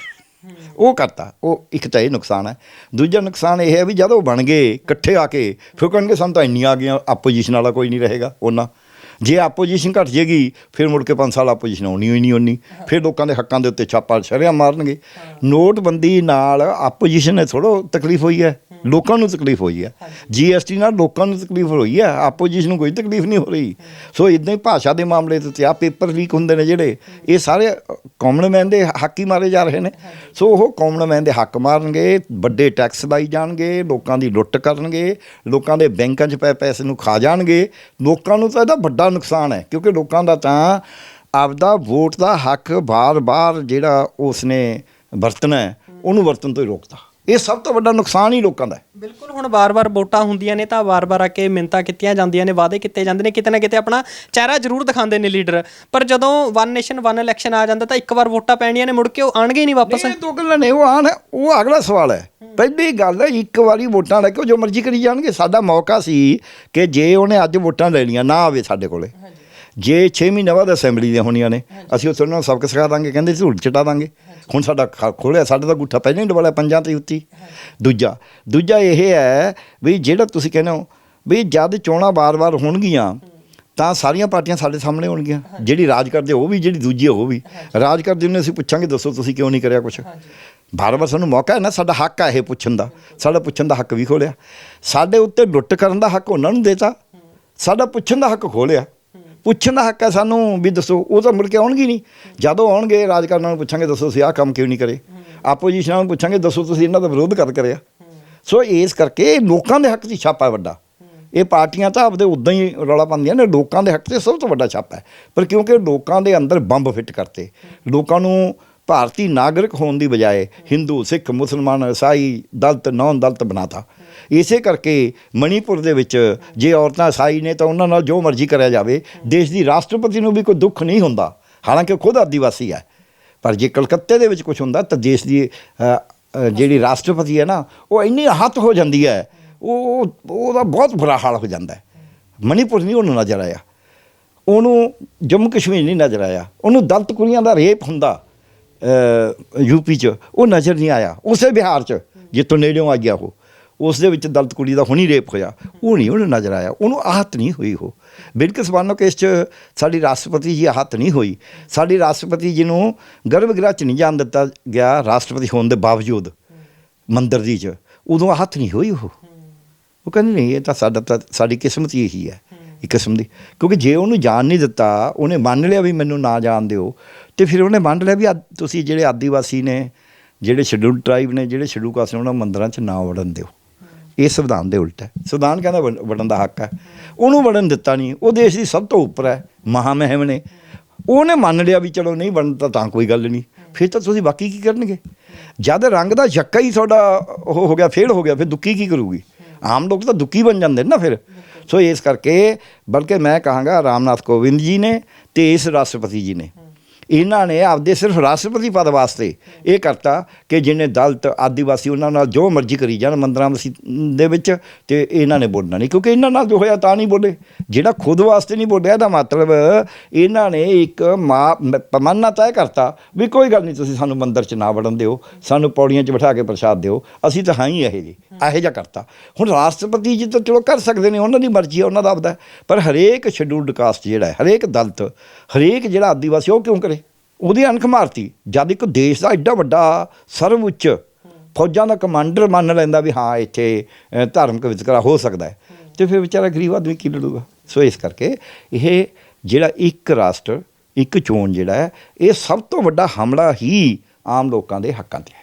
ਉਹ ਕਰਤਾ। ਉਹ ਇੱਕ ਤਾਂ ਇਹ ਨੁਕਸਾਨ ਹੈ। ਦੂਜਾ ਨੁਕਸਾਨ ਇਹ ਹੈ ਵੀ ਜਦੋਂ ਉਹ ਬਣ ਗਏ ਇਕੱਠੇ ਆ ਕੇ ਫਿਰ ਕਹਿਣਗੇ ਸਾਨੂੰ ਤਾਂ ਇੰਨੀਆਂ ਆ ਗਈਆਂ ਆਪੋਜੀਸ਼ਨ ਵਾਲਾ ਕੋਈ ਨਹੀਂ ਰਹੇਗਾ ਉਹਨਾਂ ਜੇ ਆਪੋਜੀਸ਼ਨ ਘਟ ਜੇਗੀ ਫਿਰ ਮੁੜ ਕੇ 5 ਸਾਲ ਆਪੋਜੀਸ਼ਨ ਆਉਣੀ ਹੋਈ ਨਹੀਂ ਉਨੀ ਫਿਰ ਲੋਕਾਂ ਦੇ ਹੱਕਾਂ ਦੇ ਉੱਤੇ ਛਾਪਾ ਸ਼ਰਿਆ ਮਾਰਨਗੇ। ਨੋਟਬੰਦੀ ਨਾਲ ਆਪੋਜੀਸ਼ਨ ਨੇ ਥੋੜੋ ਤਕਲੀਫ ਹੋਈ ਹੈ। ਲੋਕਾਂ ਨੂੰ ਤਕਲੀਫ ਹੋਈ ਹੈ ਜੀਐਸਟੀ ਨਾਲ ਲੋਕਾਂ ਨੂੰ ਤਕਲੀਫ ਹੋਈ ਹੈ ਆਪੋਜੀਸ਼ਨ ਨੂੰ ਕੋਈ ਤਕਲੀਫ ਨਹੀਂ ਹੋ ਰਹੀ। ਸੋ ਇਦਾਂ ਹੀ ਭਾਸ਼ਾ ਦੇ ਮਾਮਲੇ ਤੇ ਤੇ ਆ ਪੇਪਰ ਲੀਕ ਹੁੰਦੇ ਨੇ ਜਿਹੜੇ, ਇਹ ਸਾਰੇ ਕਾਮਨ ਮੈਨ ਦੇ ਹੱਕ ਹੀ ਮਾਰੇ ਜਾ ਰਹੇ ਨੇ। ਸੋ ਉਹ ਕਾਮਨ ਮੈਨ ਦੇ ਹੱਕ ਮਾਰਨਗੇ, ਵੱਡੇ ਟੈਕਸ ਲਾਈ ਜਾਣਗੇ, ਲੋਕਾਂ ਦੀ ਲੁੱਟ ਕਰਨਗੇ, ਲੋਕਾਂ ਦੇ ਬੈਂਕਾਂ 'ਚ ਪਏ ਪੈਸੇ ਨੂੰ ਖਾ ਜਾਣਗੇ। ਲੋਕਾਂ ਨੂੰ ਤਾਂ ਇਹਦਾ ਵੱਡਾ ਨੁਕਸਾਨ ਹੈ, ਕਿਉਂਕਿ ਲੋਕਾਂ ਦਾ ਤਾਂ ਆਪਦਾ ਵੋਟ ਦਾ ਹੱਕ ਬਾਰ-ਬਾਰ ਜਿਹੜਾ ਉਸਨੇ ਵਰਤਣਾ ਉਹਨੂੰ ਵਰਤਣ ਤੋਂ ਹੀ ਰੋਕਦਾ। ਇਹ ਸਭ ਤੋਂ ਵੱਡਾ ਨੁਕਸਾਨ ਹੀ ਲੋਕਾਂ ਦਾ ਹੈ। ਬਿਲਕੁਲ ਹੁਣ ਵਾਰ-ਵਾਰ ਵੋਟਾਂ ਹੁੰਦੀਆਂ ਨੇ ਤਾਂ ਵਾਰ-ਵਾਰ ਆ ਕੇ ਮਿੰਤਾ ਕੀਤੀਆਂ ਜਾਂਦੀਆਂ ਨੇ ਵਾਅਦੇ ਕੀਤੇ ਜਾਂਦੇ ਨੇ ਕਿਤੇ ਨਾ ਕਿਤੇ ਆਪਣਾ ਚਿਹਰਾ ਜ਼ਰੂਰ ਦਿਖਾਉਂਦੇ ਨੇ ਲੀਡਰ। ਪਰ ਜਦੋਂ ਵਨ ਨੇਸ਼ਨ ਵਨ ਇਲੈਕਸ਼ਨ ਆ ਜਾਂਦਾ ਤਾਂ ਇੱਕ ਵਾਰ ਵੋਟਾਂ ਪੈਣੀਆਂ ਨੇ ਮੁੜ ਕੇ ਉਹ ਆਣਗੇ ਹੀ ਨਹੀਂ ਵਾਪਸ। ਇਹ ਦੋ ਗੱਲਾਂ ਨੇ ਉਹ ਆਣ ਉਹ ਅਗਲਾ ਸਵਾਲ ਹੈ। ਪਹਿਲੀ ਗੱਲ ਹੈ ਇੱਕ ਵਾਰੀ ਵੋਟਾਂ ਲੈ ਕੇ ਉਹ ਜੋ ਮਰਜ਼ੀ ਕਰੀ ਜਾਣਗੇ। ਸਾਡਾ ਮੌਕਾ ਸੀ ਕਿ ਜੇ ਉਹਨੇ ਅੱਜ ਵੋਟਾਂ ਲੈ ਲੀਆਂ ਨਾ ਆਵੇ ਸਾਡੇ ਕੋਲੇ। ਜੇ 6 ਮਹੀਨੇ ਬਾਅਦ ਅਸੈਂਬਲੀ ਦੀਆਂ ਹੋਣੀਆਂ ਨੇ, ਅਸੀਂ ਉੱਥੇ ਉਹਨਾਂ ਨੂੰ ਸਬਕ ਸਿਖਾ ਦਾਂਗੇ, ਕਹਿੰਦੇ ਧੂੜ ਚਟਾ ਦਾਂਗੇ। ਹੁਣ ਸਾਡਾ ਖੋਲਿਆ, ਸਾਡਾ ਤਾਂ ਗੁੱਠਾ ਪਹਿਲਾਂ ਹੀ ਡਵਾਲਿਆ ਪੰਜਾਂ ਤੇ ਉੱਤੀ। ਦੂਜਾ ਦੂਜਾ ਇਹ ਹੈ ਵੀ ਜਿਹੜਾ ਤੁਸੀਂ ਕਹਿੰਦੇ ਹੋ ਵੀ ਜਦ ਚੋਣਾਂ ਬਾਰ-ਬਾਰ ਹੋਣਗੀਆਂ, ਤਾਂ ਸਾਰੀਆਂ ਪਾਰਟੀਆਂ ਸਾਡੇ ਸਾਹਮਣੇ ਹੋਣਗੀਆਂ। ਜਿਹੜੀ ਰਾਜ ਕਰਦੇ ਉਹ ਵੀ, ਜਿਹੜੀ ਦੂਜੀ ਉਹ ਵੀ। ਰਾਜ ਕਰਦੇ ਉਹਨੇ ਅਸੀਂ ਪੁੱਛਾਂਗੇ, ਦੱਸੋ ਤੁਸੀਂ ਕਿਉਂ ਨਹੀਂ ਕਰਿਆ ਕੁਛ? ਬਾਰ-ਬਾਰ ਸਾਨੂੰ ਮੌਕਾ ਹੈ ਨਾ, ਸਾਡਾ ਹੱਕ ਹੈ ਇਹ ਪੁੱਛਣ ਦਾ। ਸਾਡਾ ਪੁੱਛਣ ਦਾ ਹੱਕ ਵੀ ਖੋਲਿਆ। ਸਾਡੇ ਉੱਤੇ ਲੁੱਟ ਕਰਨ ਦਾ ਹੱਕ ਉਹਨਾਂ ਨੂੰ ਦੇਤਾ। ਸਾਡਾ ਪੁੱਛਣ ਦਾ ਹੱਕ ਖੋਲਿਆ। ਪੁੱਛਣ ਦਾ ਹੱਕ ਹੈ ਸਾਨੂੰ ਵੀ ਦੱਸੋ, ਉਹ ਤਾਂ ਮੁੜ ਕੇ ਆਉਣਗੇ ਨਹੀਂ। ਜਦੋਂ ਆਉਣਗੇ ਰਾਜ ਨੂੰ ਪੁੱਛਾਂਗੇ, ਦੱਸੋ ਤੁਸੀਂ ਆਹ ਕੰਮ ਕਿਉਂ ਨਹੀਂ ਕਰੇ? ਆਪੋਜੀਸ਼ਨ ਨੂੰ ਪੁੱਛਾਂਗੇ, ਦੱਸੋ ਤੁਸੀਂ ਇਹਨਾਂ ਦਾ ਵਿਰੋਧ ਕਰ ਕਰਿਆ? ਸੋ ਇਸ ਕਰਕੇ ਲੋਕਾਂ ਦੇ ਹੱਕ 'ਚ ਛਾਪਾ ਹੈ ਵੱਡਾ। ਇਹ ਪਾਰਟੀਆਂ ਤਾਂ ਆਪਦੇ ਉਦਾਂ ਹੀ ਰੌਲਾ ਪਾਉਂਦੀਆਂ ਨੇ, ਲੋਕਾਂ ਦੇ ਹੱਕ 'ਤੇ ਸਭ ਤੋਂ ਵੱਡਾ ਛਾਪਾ ਹੈ। ਪਰ ਕਿਉਂਕਿ ਲੋਕਾਂ ਦੇ ਅੰਦਰ ਬੰਬ ਫਿੱਟ ਕਰਤੇ, ਲੋਕਾਂ ਨੂੰ ਭਾਰਤੀ ਨਾਗਰਿਕ ਹੋਣ ਦੀ ਬਜਾਏ ਹਿੰਦੂ, ਸਿੱਖ, ਮੁਸਲਮਾਨ ਈਸਾਈ ਦਲਿਤ ਨੌਨ ਦਲਿਤ ਬਣਾਤਾ। ਇਸੇ ਕਰਕੇ ਮਣੀਪੁਰ ਦੇ ਵਿੱਚ ਜੇ ਔਰਤਾਂ ਸਾਈ ਨੇ ਤਾਂ ਉਹਨਾਂ ਨਾਲ ਜੋ ਮਰਜ਼ੀ ਕਰਿਆ ਜਾਵੇ, ਦੇਸ਼ ਦੀ ਰਾਸ਼ਟਰਪਤੀ ਨੂੰ ਵੀ ਕੋਈ ਦੁੱਖ ਨਹੀਂ ਹੁੰਦਾ। ਹਾਲਾਂਕਿ ਉਹ ਖੁਦ ਆਦੀਵਾਸੀ ਹੈ। ਪਰ ਜੇ ਕਲਕੱਤੇ ਦੇ ਵਿੱਚ ਕੁਝ ਹੁੰਦਾ ਤਾਂ ਦੇਸ਼ ਦੀ ਜਿਹੜੀ ਰਾਸ਼ਟਰਪਤੀ ਹੈ ਨਾ, ਉਹ ਇੰਨੀ ਹੱਤ ਹੋ ਜਾਂਦੀ ਹੈ, ਉਹ ਉਹਦਾ ਬਹੁਤ ਬੁਰਾ ਹਾਲ ਹੋ ਜਾਂਦਾ ਹੈ। ਮਣੀਪੁਰ ਨਹੀਂ ਉਹਨੂੰ ਨਜ਼ਰ ਆਇਆ। ਉਹਨੂੰ ਜੰਮੂ ਕਸ਼ਮੀਰ ਨਹੀਂ ਨਜ਼ਰ ਆਇਆ। ਉਹਨੂੰ ਦਲਤ ਕੁੜੀਆਂ ਦਾ ਰੇਪ ਹੁੰਦਾ ਯੂਪੀ ਚ, ਉਹ ਨਜ਼ਰ ਨਹੀਂ ਆਇਆ। ਉਸੇ ਬਿਹਾਰ ਚ, ਜਿੱਥੋਂ ਨੇੜਿਓਂ ਆ ਗਿਆ ਉਹ। ਉਸ ਦੇ ਵਿੱਚ ਦਲਤ ਕੁੜੀ ਦਾ ਹੁਣੀ ਰੇਪ ਹੋਇਆ। ਉਹ ਨਹੀਂ ਉਹਨੂੰ ਨਜ਼ਰ ਆਇਆ। ਉਹਨੂੰ ਆਹਤ ਨਹੀਂ ਹੋਈ ਉਹ। ਬਿਲਕੁਲ ਸਵਾਨੋ ਕੇਸ ਚ ਸਾਡੀ ਰਾਸ਼ਟਰਪਤੀ ਜੀ ਆਹਤ ਨਹੀਂ ਹੋਈ। ਸਾਡੀ ਰਾਸ਼ਟਰਪਤੀ ਜੀ ਨੂੰ ਗਰਭਗ੍ਰਹਿ ਚ ਨਹੀਂ ਜਾਣ ਦਿੱਤਾ ਗਿਆ। ਰਾਸ਼ਟਰਪਤੀ ਹੋਣ ਦੇ ਬਾਵਜੂਦ ਮੰਦਰ ਦੀ ਚ। ਉਦੋਂ ਆਹਤ ਨਹੀਂ ਹੋਈ ਉਹ। ਉਹ ਕਹਿੰਦੇ ਨਹੀਂ, ਇਹ ਤਾਂ ਸਾਡਾ ਤਾਂ ਸਾਡੀ ਕਿਸਮਤ ਹੀ ਇਹੀ ਹੈ। ਇੱਕ ਕਿਸਮ ਦੀ। ਕਿਉਂਕਿ ਜੇ ਉਹਨੂੰ ਜਾਣ ਨਹੀਂ ਦਿੱਤਾ, ਉਹਨੇ ਮੰਨ ਲਿਆ ਵੀ ਮੈਨੂੰ ਨਾ ਜਾਣ ਦਿਓ। ਤੇ ਫਿਰ ਉਹਨੇ ਮੰਨ ਲਿਆ ਵੀ ਆ- ਤੁਸੀਂ ਜਿਹੜੇ ਆਦੀਵਾਸੀ ਨੇ, ਜਿਹੜੇ ਸ਼ਡਿਊਲ ਟ੍ਰਾਈਬ ਨੇ, ਜਿਹੜੇ ਸ਼ਡਿਊਲ ਕਾਸਟ ਨੇ, ਉਹਨਾਂ ਮੰਦਰਾਂ 'ਚ ਨਾ ਵੜਨ ਦਿਓ। ਇਹ ਸੰਵਿਧਾਨ ਦੇ ਉਲਟ ਹੈ। ਸੰਵਿਧਾਨ ਕਹਿੰਦਾ ਵੜ- ਵੜਨ ਦਾ ਹੱਕ ਹੈ। ਉਹਨੂੰ ਵੜਨ ਦਿੱਤਾ ਨਹੀਂ। ਉਹ ਦੇਸ਼ ਦੀ ਸਭ ਤੋਂ ਉੱਪਰ ਹੈ। ਮਹਾਮਹਿਮ ਨੇ। ਉਹਨੇ ਮੰਨ ਲਿਆ ਵੀ ਚਲੋ ਨਹੀਂ ਬਣਦਾ ਤਾਂ ਤਾਂ ਕੋਈ ਗੱਲ ਨਹੀਂ। ਫਿਰ ਤਾਂ ਤੁਸੀਂ ਬਾਕੀ ਕੀ ਕਰਨਗੇ? ਜਦ ਰੰਗ ਦਾ ਯੱਕਾ ਹੀ ਤੁਹਾਡਾ ਉਹ ਹੋ ਗਿਆ ਫੇਲ ਹੋ ਗਿਆ, ਫਿਰ ਦੁੱਕੀ ਕੀ ਕਰੂਗੀ? ਆਮ ਲੋਕ ਤਾਂ ਦੁੱਕੀ ਬਣ ਜਾਂਦੇ ਨਾ ਫਿਰ। ਸੋ ਇਸ ਕਰਕੇ, ਬਲਕਿ ਮੈਂ ਕਹਾਂਗਾ ਰਾਮਨਾਥ ਕੋਵਿੰਦ ਜੀ ਨੇ ਤੇ ਇਸ ਰਾਸ਼ਟਰਪਤੀ ਜੀ ਨੇ। ਇਹਨਾਂ ਨੇ ਆਪਦੇ ਸਿਰਫ ਰਾਸ਼ਟਰਪਤੀ ਪਦ ਵਾਸਤੇ ਇਹ ਕਰਤਾ ਕਿ ਜਿਹਨੇ ਦਲਤ, ਆਦੀਵਾਸੀ ਉਹਨਾਂ ਨਾਲ ਜੋ ਮਰਜ਼ੀ ਕਰੀ ਜਾਣ ਮੰਦਰਾਂ ਮਸੀ ਦੇ ਵਿੱਚ ਤੇ ਇਹਨਾਂ ਨੇ ਬੋਲਣਾ ਨਹੀਂ ਕਿਉਂਕਿ ਇਹਨਾਂ ਨਾਲ ਜੋ ਹੋਇਆ ਤਾਂ ਨਹੀਂ ਬੋਲੇ ਜਿਹੜਾ ਖੁਦ ਵਾਸਤੇ ਨਹੀਂ ਬੋਲਿਆ ਇਹਦਾ ਮਤਲਬ ਇਹਨਾਂ ਨੇ ਇੱਕ ਮਾ ਪਮਾਨਾ ਤੈਅ ਕਰਤਾ ਵੀ ਕੋਈ ਗੱਲ ਨਹੀਂ, ਤੁਸੀਂ ਸਾਨੂੰ ਮੰਦਰ 'ਚ ਨਾ ਵੜਨ ਦਿਓ, ਸਾਨੂੰ ਪੌੜੀਆਂ 'ਚ ਬਿਠਾ ਕੇ ਪ੍ਰਸ਼ਾਦ ਦਿਓ। ਅਸੀਂ ਤਾਂ ਹਾਂ ਹੀ ਇਹੋ ਜੀ ਇਹੋ ਜਿਹਾ ਕਰਤਾ। ਹੁਣ ਰਾਸ਼ਟਰਪਤੀ ਜੀ ਤਾਂ ਚਲੋ ਕਰ ਸਕਦੇ ਨੇ, ਉਹਨਾਂ ਦੀ ਮਰਜ਼ੀ ਹੈ ਉਹਨਾਂ ਦਾ ਆਪਦਾ। ਪਰ ਹਰੇਕ ਸ਼ਡਿਊਲਡ ਕਾਸਟ ਜਿਹੜਾ ਹੈ, ਹਰੇਕ ਦਲਤ, ਹਰੇਕ ਜਿਹੜਾ ਆਦੀਵਾਸੀ, ਉਹ ਕਿਉਂ ਕਰੇ? ਉਹਦੀ ਅਣਖ ਮਾਰਤੀ। ਜਦ ਇੱਕ ਦੇਸ਼ ਦਾ ਐਡਾ ਵੱਡਾ ਸਰਵ ਉੱਚ ਫੌਜਾਂ ਦਾ ਕਮਾਂਡਰ ਮੰਨ ਲੈਂਦਾ ਵੀ ਹਾਂ, ਇੱਥੇ ਧਾਰਮਿਕ ਵਿਤਕਰਾ ਹੋ ਸਕਦਾ ਹੈ। ਤੇ ਫਿਰ ਵਿਚਾਰਾ ਗਰੀਬ ਆਦਮੀ ਕੀ ਲੜੂਗਾ? ਸੋ ਇਸ ਕਰਕੇ ਇਹ ਜਿਹੜਾ ਇੱਕ ਰਾਸ਼ਟਰ, ਇੱਕ ਚੋਣ ਜਿਹੜਾ ਹੈ, ਇਹ ਸਭ ਤੋਂ ਵੱਡਾ ਹਮਲਾ ਹੀ ਆਮ ਲੋਕਾਂ ਦੇ ਹੱਕਾਂ ਤੇ ਹੈ।